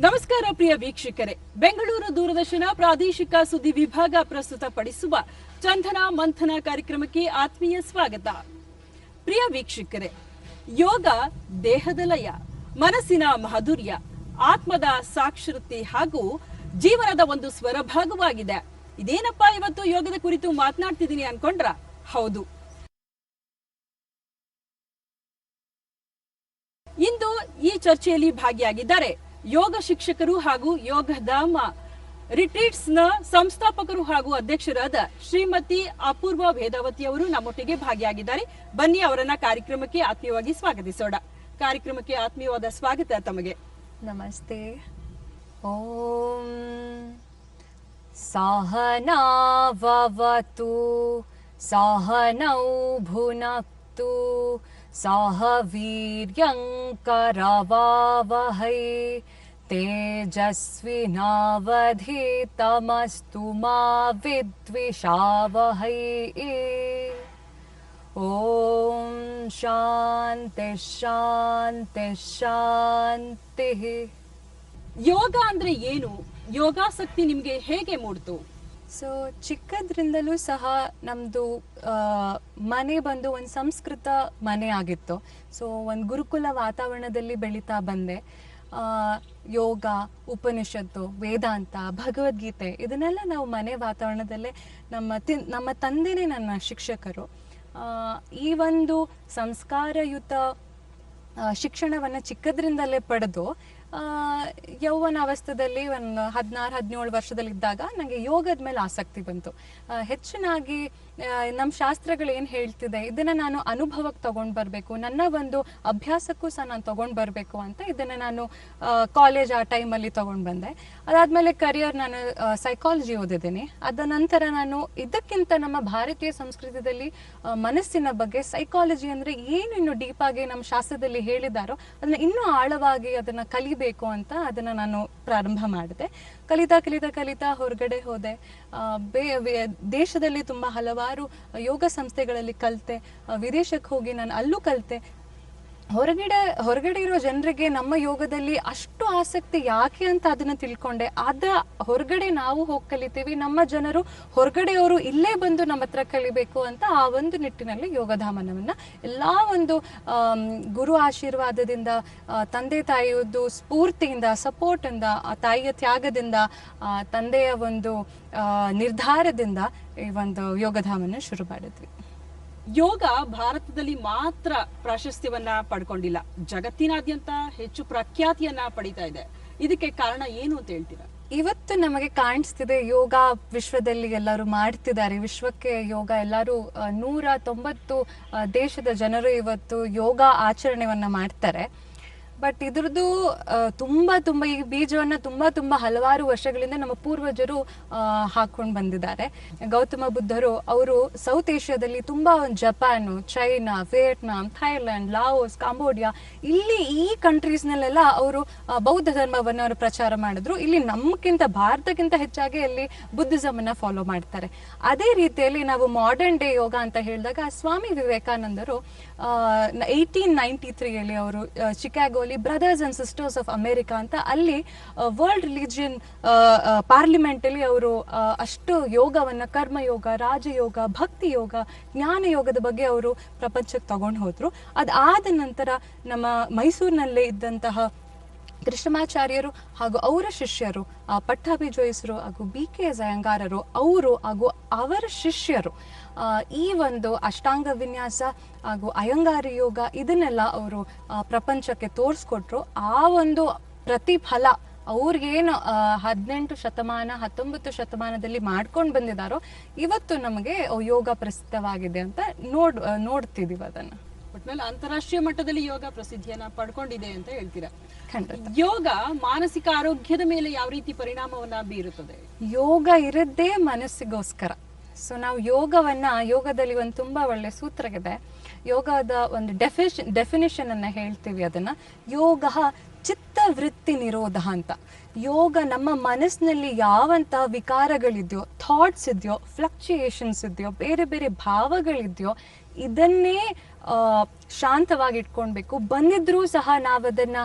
ನಮಸ್ಕಾರ ಪ್ರಿಯ ವೀಕ್ಷಕರೇ. ಬೆಂಗಳೂರು ದೂರದರ್ಶನ ಪ್ರಾದೇಶಿಕ ಸುದ್ದಿ ವಿಭಾಗ ಪ್ರಸ್ತುತಪಡಿಸುವ ಚಂದನ ಮಂಥನ ಕಾರ್ಯಕ್ರಮಕ್ಕೆ ಆತ್ಮೀಯ ಸ್ವಾಗತ. ಪ್ರಿಯ ವೀಕ್ಷಕರೇ, ಯೋಗ ದೇಹದ ಲಯ, ಮನಸ್ಸಿನ ಮಾಧುರ್ಯ, ಆತ್ಮದ ಸಾಕ್ಷರತೆ ಹಾಗೂ ಜೀವನದ ಒಂದು ಸ್ವರಭಾಗವಾಗಿದೆ. ಇದೇನಪ್ಪ ಇವತ್ತು ಯೋಗದ ಕುರಿತು ಮಾತನಾಡ್ತಿದ್ದೀನಿ ಅನ್ಕೊಂಡ್ರ? ಹೌದು ಇಂದು ಈ ಚರ್ಚೆಯಲ್ಲಿ ಭಾಗಿಯಾಗಿದ್ದಾರೆ. ಯೋಗ ಶಿಕ್ಷಕರು ಹಾಗೂ ಯೋಗಧಾಮ ರಿಟ್ರೀಟ್ಸ್ನ ಸಂಸ್ಥಾಪಕರು ಹಾಗೂ ಅಧ್ಯಕ್ಷರಾದ ಶ್ರೀಮತಿ ಅಪೂರ್ವ ಭೇದಾವತಿ ಅವರು ನಮ್ಮೊಟ್ಟಿಗೆ ಭಾಗಿಯಾಗಿದ್ದಾರೆ. ಬನ್ನಿ ಅವರನ್ನ ಕಾರ್ಯಕ್ರಮಕ್ಕೆ ಆತ್ಮೀಯವಾಗಿ ಸ್ವಾಗತಿಸೋಣ. ಕಾರ್ಯಕ್ರಮಕ್ಕೆ ಆತ್ಮೀಯವಾದ ಸ್ವಾಗತ ತಮಗೆ. ನಮಸ್ತೆ. ಓಂ ಸಹನಾವತು ಸಹನೌ ಭುನಕ್ತು सह वीर्यङ्करवावहै तेजस्विनावधितमस्तु मा विद्विषावहै ॐ शान्तिः शान्तिः शान्तिः ಯೋಗ ಅಂದ್ರೆ ಏನು ಯೋಗಾಸಕ್ತಿ ನಿಮ್ಗೆ ಹೇಗೆ ಮೂಡ್ತು ಸೊ ಚಿಕ್ಕದ್ರಿಂದಲೂ ಸಹ ನಮ್ಮದು ಮನೆ ಬಂದು ಒಂದು ಸಂಸ್ಕೃತ ಮನೆ ಆಗಿತ್ತು. ಸೊ ಒಂದು ಗುರುಕುಲ ವಾತಾವರಣದಲ್ಲಿ ಬೆಳೀತಾ ಬಂದೆ. ಯೋಗ, ಉಪನಿಷತ್ತು, ವೇದಾಂತ, ಭಗವದ್ಗೀತೆ, ಇದನ್ನೆಲ್ಲ ನಾವು ಮನೆ ವಾತಾವರಣದಲ್ಲೇ ನಮ್ಮ ತಿ, ನಮ್ಮ ತಂದೆನೇ ನನ್ನ ಶಿಕ್ಷಕರು. ಈ ಒಂದು ಸಂಸ್ಕಾರಯುತ ಶಿಕ್ಷಣವನ್ನ ಚಿಕ್ಕದ್ರಿಂದಲೇ ಪಡೆದು ಆ, ಯೌವನ ಅವಸ್ಥೆದಲ್ಲಿ ಒಂದು ಹದಿನಾರು ಹದಿನೇಳು ವರ್ಷದಲ್ಲಿದ್ದಾಗ ನನಗೆ ಯೋಗದ ಮೇಲೆ ಆಸಕ್ತಿ ಬಂತು. ಹೆಚ್ಚಿನಾಗಿ ನಮ್ಮ ಶಾಸ್ತ್ರಗಳು ಏನು ಹೇಳ್ತಿದೆ? ಇದನ್ನ ನಾನು ಅನುಭವಕ್ಕೆ ತೊಗೊಂಡು ಬರಬೇಕು. ನನ್ನ ಒಂದು ಅಭ್ಯಾಸಕ್ಕೂ ಸಹ ನಾನು ತೊಗೊಂಡು ಬರಬೇಕು ಅಂತ ಇದನ್ನ ನಾನು ಕಾಲೇಜ್ ಆ ಟೈಮಲ್ಲಿ ತೊಗೊಂಡು ಬಂದೆ. ಅದಾದ್ಮೇಲೆ ಕರಿಯರ್ ನಾನು ಸೈಕಾಲಜಿ ಓದಿದ್ದೀನಿ. ಅದ ನಂತರ ನಾನು ಇದಕ್ಕಿಂತ ನಮ್ಮ ಭಾರತೀಯ ಸಂಸ್ಕೃತಿಯಲ್ಲಿ ಮನಸ್ಸಿನ ಬಗ್ಗೆ ಸೈಕಾಲಜಿ ಅಂದ್ರೆ ಏನು ಇನ್ನು ಡೀಪ್ ಆಗಿ ನಮ್ಮ ಶಾಸ್ತ್ರದಲ್ಲಿ ಹೇಳಿದಾರೋ, ಅದನ್ನ ಇನ್ನೂ ಆಳವಾಗಿ ಅದನ್ನ ಕಲಿಬೇಕು ಅಂತ ಅದನ್ನ ನಾನು ಪ್ರಾರಂಭ ಮಾಡಿದೆ. ಕಲಿತಾ ಕಲಿತಾ ಕಲಿತಾ ಹೊರಗಡೆ ಹೋದೆ. ಬೇ- ದೇಶದಲ್ಲಿ ತುಂಬ ಹಲವಾರು ಯೋಗ ಸಂಸ್ಥೆಗಳಲ್ಲಿ ಕಲಿತೆ ವಿದೇಶಕ್ಕೆ ಹೋಗಿ ನಾನು ಅಲ್ಲೂ ಕಲಿತೆ. ಹೊರಗಡೆ ಹೊರಗಡೆ ಇರೋ ಜನರಿಗೆ ನಮ್ಮ ಯೋಗದಲ್ಲಿ ಅಷ್ಟು ಆಸಕ್ತಿ ಯಾಕೆ ಅಂತ ಅದನ್ನ ತಿಳ್ಕೊಂಡೆ. ಅದ ಹೊರಗಡೆ ನಾವು ಹೋಗಿ ಕಲಿತೀವಿ, ನಮ್ಮ ಜನರು ಹೊರಗಡೆಯವರು ಇಲ್ಲೇ ಬಂದು ನಮ್ಮ ಹತ್ರ ಕಲಿಬೇಕು ಅಂತ ಆ ಒಂದು ನಿಟ್ಟಿನಲ್ಲಿ ಯೋಗಧಾಮನವನ್ನ ಎಲ್ಲಾ ಒಂದು ಗುರು ಆಶೀರ್ವಾದದಿಂದ ತಂದೆ ತಾಯಿಯದ್ದು ಸ್ಫೂರ್ತಿಯಿಂದ ಸಪೋರ್ಟ್ ಇಂದ ತಾಯಿಯ ತ್ಯಾಗದಿಂದ ತಂದೆಯ ಒಂದು ನಿರ್ಧಾರದಿಂದ ಈ ಒಂದು ಯೋಗಧಾಮನ ಶುರು ಮಾಡಿದ್ವಿ ಯೋಗ ಭಾರತದಲ್ಲಿ ಮಾತ್ರ ಪ್ರಾಶಸ್ತ್ಯವನ್ನ ಪಡ್ಕೊಂಡಿಲ್ಲ. ಜಗತ್ತಿನಾದ್ಯಂತ ಹೆಚ್ಚು ಪ್ರಖ್ಯಾತಿಯನ್ನ ಪಡಿತಾ ಇದೆ. ಇದಕ್ಕೆ ಕಾರಣ ಏನು ಅಂತ ಹೇಳ್ತೀರಾ? ಇವತ್ತು ನಮಗೆ ಕಾಣಿಸ್ತಿದೆ, ಯೋಗ ವಿಶ್ವದಲ್ಲಿ ಎಲ್ಲರೂ ಮಾಡ್ತಿದ್ದಾರೆ. ವಿಶ್ವಕ್ಕೆ ಯೋಗ ಎಲ್ಲರೂ ನೂರ ತೊಂಬತ್ತು ದೇಶದ ಜನರು ಇವತ್ತು ಯೋಗ ಆಚರಣೆವನ್ನ ಮಾಡ್ತಾರೆ. ಬಟ್ ಇದ್ರದ್ದು ತುಂಬಾ ತುಂಬಾ, ಈ ಬೀಜವನ್ನ ತುಂಬಾ ತುಂಬಾ ಹಲವಾರು ವರ್ಷಗಳಿಂದ ನಮ್ಮ ಪೂರ್ವಜರು ಹಾಕೊಂಡು ಬಂದಿದ್ದಾರೆ. ಗೌತಮ ಬುದ್ಧರು, ಅವರು ಸೌತ್ ಏಷ್ಯಾದಲ್ಲಿ ತುಂಬಾ ಒಂದು Japan China Vietnam Thailand Laos Cambodia ಇಲ್ಲಿ ಈ ಕಂಟ್ರೀಸ್ನಲ್ಲೆಲ್ಲ ಅವರು ಬೌದ್ಧ ಧರ್ಮವನ್ನು ಅವರು ಪ್ರಚಾರ ಮಾಡಿದ್ರು. ಇಲ್ಲಿ ನಮ್ಗಿಂತ ಭಾರತಕ್ಕಿಂತ ಹೆಚ್ಚಾಗಿ ಅಲ್ಲಿ ಬುದ್ಧಿಸಮ್ ಅನ್ನ ಫಾಲೋ ಮಾಡ್ತಾರೆ. ಅದೇ ರೀತಿಯಲ್ಲಿ ನಾವು ಮಾಡರ್ನ್ ಡೇ ಯೋಗ ಅಂತ ಹೇಳಿದಾಗ, ಸ್ವಾಮಿ ವಿವೇಕಾನಂದರು ಏಯ್ಟೀನ್ ನೈಂಟಿ ತ್ರೀಯಲ್ಲಿ ಅವರು ಚಿಕಾಗೋಲಿ brothers and sisters of America ಅಂತ ಅಲ್ಲಿ ವರ್ಲ್ಡ್ ರಿಲಿಜಿಯನ್ ಪಾರ್ಲಿಮೆಂಟಲ್ಲಿ ಅವರು ಅಷ್ಟು ಯೋಗವನ್ನು, ಕರ್ಮಯೋಗ, ರಾಜಯೋಗ, ಭಕ್ತಿ ಯೋಗ, ಜ್ಞಾನ ಯೋಗದ ಬಗ್ಗೆ ಅವರು ಪ್ರಪಂಚಕ್ಕೆ ತಗೊಂಡು ಹೋದರು. ಅದಾದ ನಂತರ ನಮ್ಮ ಮೈಸೂರಿನಲ್ಲೇ ಇದ್ದಂತಹ ಕೃಷ್ಣಮಾಚಾರ್ಯರು ಹಾಗೂ ಅವರ ಶಿಷ್ಯರು ಆ, ಜೋಯಿಸರು ಹಾಗೂ ಬಿ ಕೆ ಜಯಂಗಾರರು ಅವರು ಹಾಗೂ ಅವರ ಶಿಷ್ಯರು ಈ ಒಂದು ಅಷ್ಟಾಂಗ ವಿನ್ಯಾಸ ಹಾಗೂ ಅಯ್ಯಂಗಾರಿ ಯೋಗ ಇದನ್ನೆಲ್ಲ ಅವರು ಪ್ರಪಂಚಕ್ಕೆ ತೋರಿಸ್ಕೊಟ್ರು. ಆ ಒಂದು ಪ್ರತಿಫಲ ಅವ್ರಿಗೇನು ಹದಿನೆಂಟು ಶತಮಾನ ಹತ್ತೊಂಬತ್ತು ಶತಮಾನದಲ್ಲಿ ಮಾಡ್ಕೊಂಡು ಬಂದಿದ್ದಾರೋ ಇವತ್ತು ನಮಗೆ ಯೋಗ ಪ್ರಸಿದ್ಧವಾಗಿದೆ ಅಂತ ನೋಡ್ ನೋಡ್ತಿದೀವಿ ಅದನ್ನ. ಒಟ್ನಲ್ಲಿ ಅಂತಾರಾಷ್ಟ್ರೀಯ ಮಟ್ಟದಲ್ಲಿ ಯೋಗ ಪ್ರಸಿದ್ಧಿಯನ್ನ ಪಡ್ಕೊಂಡಿದೆ ಅಂತ ಹೇಳ್ತೀರಾ? ಯೋಗ ಮಾನಸಿಕ ಆರೋಗ್ಯದ ಮೇಲೆ ಯಾವ ರೀತಿ ಪರಿಣಾಮವನ್ನ ಬೀರುತ್ತದೆ? ಯೋಗ ಇರದ್ದೇ ಮನಸ್ಸಿಗೋಸ್ಕರ. ಸೊ ನಾವು ಯೋಗವನ್ನ ಯೋಗದಲ್ಲಿ ಒಂದು ತುಂಬಾ ಒಳ್ಳೆ ಸೂತ್ರ ಇದೆ ಯೋಗದ ಒಂದು ಡೆಫಿಶ್ ಡೆಫಿನಿಷನ್ ಅನ್ನ ಹೇಳ್ತೀವಿ ಅದನ್ನ. ಯೋಗ ಚಿತ್ತವೃತ್ತಿ ನಿರೋಧ ಅಂತ. ಯೋಗ ನಮ್ಮ ಮನಸ್ಸಿನಲ್ಲಿ ಯಾವಂತ ವಿಕಾರಗಳಿದೆಯೋ ಥಾಟ್ಸ್ ಇದೆಯೋ ಫ್ಲಕ್ಚುಯೇಷನ್ಸ್ ಇದೆಯೋ, ಬೇರೆ ಬೇರೆ ಭಾವಗಳಿದೆಯೋ, ಇದನ್ನೇ ಶಾಂತವಾಗಿ ಇಟ್ಕೊಳ್ಬೇಕು ಬಂದಿದ್ರೂ ಸಹ ನಾವು ಅದನ್ನು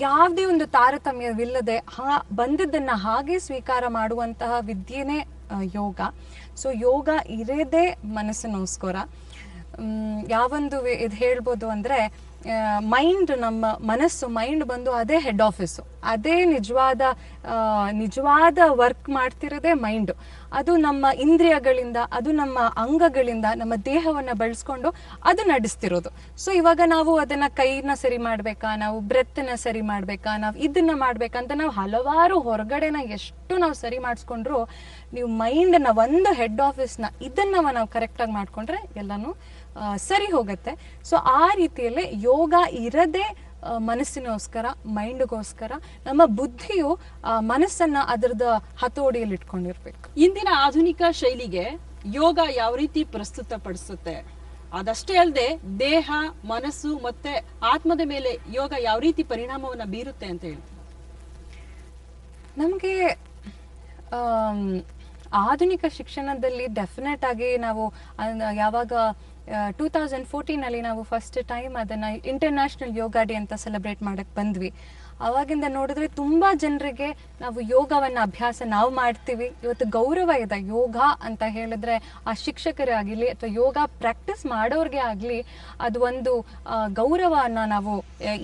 ಯಾವುದೇ ಒಂದು ತಾರತಮ್ಯವಿಲ್ಲದೆ ಹಾ, ಬಂದಿದ್ದನ್ನ ಹಾಗೆ ಸ್ವೀಕಾರ ಮಾಡುವಂತಹ ವಿದ್ಯೆನೇ ಯೋಗ. ಸೊ ಯೋಗ ಇರೋದೇ ಮನಸ್ಸಿನೋಸ್ಕರ. ಯಾವೊಂದು ಇದು ಹೇಳ್ಬೋದು ಅಂದ್ರೆ ಮೈಂಡ್ ನಮ್ಮ ಮನಸ್ಸು ಮೈಂಡ್ ಬಂದು ಅದೇ ಹೆಡ್ ಆಫೀಸು ಅದೇ ನಿಜವಾದ ನಿಜವಾದ ವರ್ಕ್ ಮಾಡ್ತಿರೋದೇ ಮೈಂಡ್ ಅದು ನಮ್ಮ ಇಂದ್ರಿಯಗಳಿಂದ, ಅದು ನಮ್ಮ ಅಂಗಗಳಿಂದ, ನಮ್ಮ ದೇಹವನ್ನು ಬಳಸ್ಕೊಂಡು ಅದು ನಡೆಸ್ತಿರೋದು. ಸೊ ಇವಾಗ ನಾವು ಅದನ್ನ ಕೈನ ಸರಿ ಮಾಡಬೇಕಾ? ನಾವು ಬ್ರೆತ್ನ ಸರಿ ಮಾಡಬೇಕಾ? ನಾವು ಇದನ್ನ ಮಾಡ್ಬೇಕಂತ ನಾವು ಹಲವಾರು ಹೊರಗಡೆನ ಎಷ್ಟು ನಾವು ಸರಿ ಮಾಡಿಸ್ಕೊಂಡ್ರು, ನೀವು ಮೈಂಡ್ನ ಒಂದು ಹೆಡ್ ಆಫೀಸ್ನ ಇದನ್ನ ನಾವು ಕರೆಕ್ಟಾಗಿ ಮಾಡ್ಕೊಂಡ್ರೆ ಎಲ್ಲಾನು ಸರಿ ಹೋಗುತ್ತೆ. ಸೊ ಆ ರೀತಿಯಲ್ಲಿ ಯೋಗ ಇರದೆ ಮನಸ್ಸಿನೋಸ್ಕರ ಮೈಂಡ್ಗೋಸ್ಕರ ನಮ್ಮ ಬುದ್ಧಿಯು ಮನಸ್ಸನ್ನ ಅದರದ ಹತೋಡಿಯಲ್ಲಿ ಇಟ್ಕೊಂಡಿರ್ಬೇಕು. ಇಂದಿನ ಆಧುನಿಕ ಶೈಲಿಗೆ ಯೋಗ ಯಾವ ರೀತಿ ಪ್ರಸ್ತುತ ಪಡಿಸುತ್ತೆ ಅದಷ್ಟೇ ಅಲ್ಲದೆ ದೇಹ ಮನಸ್ಸು ಮತ್ತೆ ಆತ್ಮದ ಮೇಲೆ ಯೋಗ ಯಾವ ರೀತಿ ಪರಿಣಾಮವನ್ನ ಬೀರುತ್ತೆ ಅಂತ ಹೇಳ್ತೀವಿ ನಮಗೆ ಆಧುನಿಕ ಶಿಕ್ಷಣದಲ್ಲಿ ಡೆಫಿನೆಟ್ ಆಗಿ ನಾವು ಯಾವಾಗ ಟೂ ತೌಸಂಡ್ ಫೋರ್ಟೀನಲ್ಲಿ ನಾವು ಫಸ್ಟ್ ಟೈಮ್ ಅದನ್ನ ಇಂಟರ್ನ್ಯಾಷನಲ್ ಯೋಗ ಡೇ ಅಂತ ಸೆಲೆಬ್ರೇಟ್ ಮಾಡಕ್ ಬಂದ್ವಿ. ಅವಾಗಿಂದ ನೋಡಿದ್ರೆ ತುಂಬಾ ಜನರಿಗೆ ನಾವು ಯೋಗವನ್ನ ಅಭ್ಯಾಸ ನಾವು ಮಾಡ್ತೀವಿ. ಇವತ್ತು ಗೌರವ ಇದೆ. ಯೋಗ ಅಂತ ಹೇಳಿದ್ರೆ ಆ ಶಿಕ್ಷಕರೇ ಆಗಲಿ ಅಥವಾ ಯೋಗ ಪ್ರಾಕ್ಟೀಸ್ ಮಾಡೋರ್ಗೆ ಆಗಲಿ ಅದು ಒಂದು ಗೌರವನ ನಾವು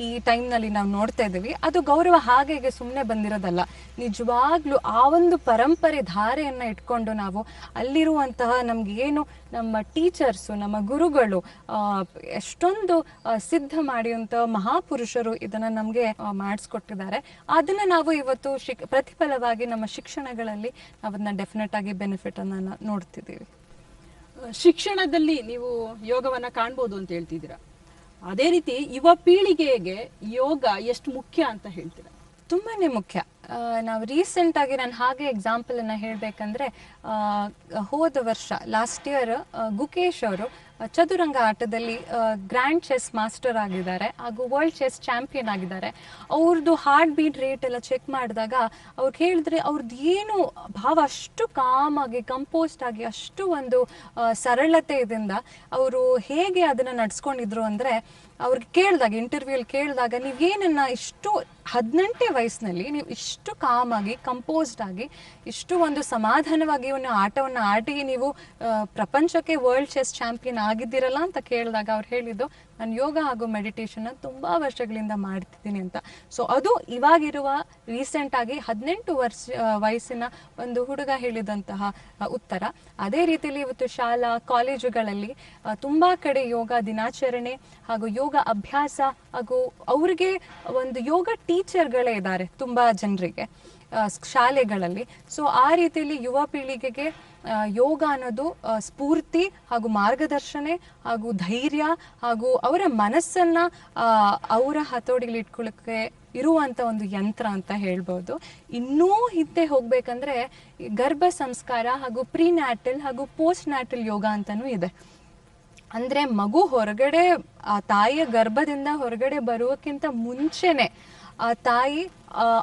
ಈ ಟೈಮ್ನಲ್ಲಿ ನಾವು ನೋಡ್ತಾ ಇದ್ದೀವಿ. ಅದು ಗೌರವ ಹಾಗೆ ಸುಮ್ಮನೆ ಬಂದಿರೋದಲ್ಲ. ನಿಜವಾಗ್ಲೂ ಆ ಒಂದು ಪರಂಪರೆ ಧಾರೆಯನ್ನ ಇಟ್ಕೊಂಡು ನಾವು ಅಲ್ಲಿರುವಂತಹ ನಮ್ಗೆ ಏನು ನಮ್ಮ ಟೀಚರ್ಸು, ನಮ್ಮ ಗುರುಗಳು ಎಷ್ಟೊಂದು ಸಿದ್ಧ ಮಾಡಿಯುವಂತ ಮಹಾಪುರುಷರು ಇದನ್ನ ನಮಗೆ ಮಾಡಿಸ್ಕೊಟ್ಟಿದ್ದಾರೆ. ಅದನ್ನ ನಾವು ಇವತ್ತು ಶಿಕ್, ಪ್ರತಿಫಲವಾಗಿ ನಮ್ಮ ಶಿಕ್ಷಣಗಳಲ್ಲಿ ಅದನ್ನ ಡೆಫಿನೆಟ್ ಆಗಿ ಬೆನಿಫಿಟ್ ಅನ್ನ ನೋಡ್ತಿದ್ದೀವಿ. ಶಿಕ್ಷಣದಲ್ಲಿ ನೀವು ಯೋಗವನ್ನ ಕಾಣ್ಬೋದು ಅಂತ ಹೇಳ್ತಿದ್ದೀರಾ? ಅದೇ ರೀತಿ ಯುವ ಪೀಳಿಗೆಗೆ ಯೋಗ ಎಷ್ಟು ಮುಖ್ಯ ಅಂತ ಹೇಳ್ತೀರಾ? ತುಂಬಾನೇ ಮುಖ್ಯ. ನಾವು ರೀಸೆಂಟ್ ಆಗಿ ನಾನು ಹಾಗೆ ಎಕ್ಸಾಂಪಲ್ ಅನ್ನ ಹೇಳ್ಬೇಕಂದ್ರೆ ಹೋದ ವರ್ಷ ಲಾಸ್ಟ್ ಇಯರ್ ಗುಕೇಶ್ ಅವರು ಚದುರಂಗ ಆಟದಲ್ಲಿ ಗ್ರ್ಯಾಂಡ್ ಚೆಸ್ ಮಾಸ್ಟರ್ ಆಗಿದ್ದಾರೆ, ಹಾಗೂ ವರ್ಲ್ಡ್ ಚೆಸ್ ಚಾಂಪಿಯನ್ ಆಗಿದ್ದಾರೆ. ಅವ್ರದ್ದು ಹಾರ್ಟ್ ಬೀಟ್ ರೇಟ್ ಎಲ್ಲ ಚೆಕ್ ಮಾಡಿದಾಗ ಅವ್ರಿಗೆ ಹೇಳಿದ್ರೆ ಅವ್ರದ್ದು ಏನು ಭಾವ ಅಷ್ಟು ಕಾಮ್ ಆಗಿ ಕಂಪೋಸ್ಟ್ ಆಗಿ, ಅಷ್ಟು ಒಂದು ಸರಳತೆ ಸರಳತೆಯಿಂದ ಅವರು ಹೇಗೆ ಅದನ್ನ ನಡ್ಸ್ಕೊಂಡಿದ್ರು ಅಂದ್ರೆ ಅವ್ರಿಗೆ ಕೇಳಿದಾಗ ಇಂಟರ್ವ್ಯೂಲ್ ಕೇಳಿದಾಗ ನೀವು ಏನನ್ನ ಇಷ್ಟು ಹದಿನೆಂಟೇ ವಯಸ್ಸಿನಲ್ಲಿ ನೀವು ಇಷ್ಟು ಕಾಮ್ ಆಗಿ ಕಂಪೋಸ್ಡ್ ಆಗಿ, ಇಷ್ಟು ಒಂದು ಸಮಾಧಾನವಾಗಿ ಒಂದು ಆಟವನ್ನು ಆಡಿ ನೀವು ಪ್ರಪಂಚಕ್ಕೆ ವರ್ಲ್ಡ್ ಚೆಸ್ ಚಾಂಪಿಯನ್ ಆಗಿದ್ದೀರಲ್ಲ ಅಂತ ಕೇಳಿದಾಗ ಅವ್ರು ಹೇಳಿದ್ದು ನಾನು ಯೋಗ ಹಾಗೂ ಮೆಡಿಟೇಷನ್ನ ತುಂಬಾ ವರ್ಷಗಳಿಂದ ಮಾಡ್ತಿದ್ದೀನಿ ಅಂತ. ಸೊ ಅದು ಇವಾಗಿರುವ ರೀಸೆಂಟಾಗಿ ಹದಿನೆಂಟು ವರ್ಷ ವಯಸ್ಸಿನ ಒಂದು ಹುಡುಗ ಹೇಳಿದಂತಹ ಉತ್ತರ. ಅದೇ ರೀತಿಯಲ್ಲಿ ಇವತ್ತು ಶಾಲಾ, ಕಾಲೇಜುಗಳಲ್ಲಿ ತುಂಬ ಕಡೆ ಯೋಗ ದಿನಾಚರಣೆ ಹಾಗೂ ಯೋಗ ಅಭ್ಯಾಸ ಹಾಗೂ ಅವ್ರಿಗೆ ಒಂದು ಯೋಗ ಟೀಚರ್ಗಳೇ ಇದ್ದಾರೆ ತುಂಬಾ ಜನರಿಗೆ ಶಾಲೆಗಳಲ್ಲಿ. ಸೊ ಆ ರೀತಿಯಲ್ಲಿ ಯುವ ಪೀಳಿಗೆಗೆ ಯೋಗ ಅನ್ನೋದು ಸ್ಫೂರ್ತಿ ಹಾಗೂ ಮಾರ್ಗದರ್ಶನೆ ಹಾಗೂ ಧೈರ್ಯ ಹಾಗೂ ಅವರ ಮನಸ್ಸನ್ನ ಅವರ ಹತೋಟಿಲಿ ಇಟ್ಕೊಳ್ಳೋಕ್ಕೆ ಇರುವಂತ ಒಂದು ಯಂತ್ರ ಅಂತ ಹೇಳ್ಬೋದು. ಇನ್ನೂ ಹಿಂದೆ ಹೋಗ್ಬೇಕಂದ್ರೆ ಗರ್ಭ ಸಂಸ್ಕಾರ ಹಾಗೂ ಪ್ರೀ ನ್ಯಾಟಲ್ ಹಾಗೂ ಪೋಸ್ಟ್ ನ್ಯಾಟಲ್ ಯೋಗ ಅಂತಾನೂ ಇದೆ. ಅಂದ್ರೆ ಮಗು ಹೊರಗಡೆ, ಆ ತಾಯಿಯ ಗರ್ಭದಿಂದ ಹೊರಗಡೆ ಬರುವಕ್ಕಿಂತ ಮುಂಚೆನೆ ಆ ತಾಯಿ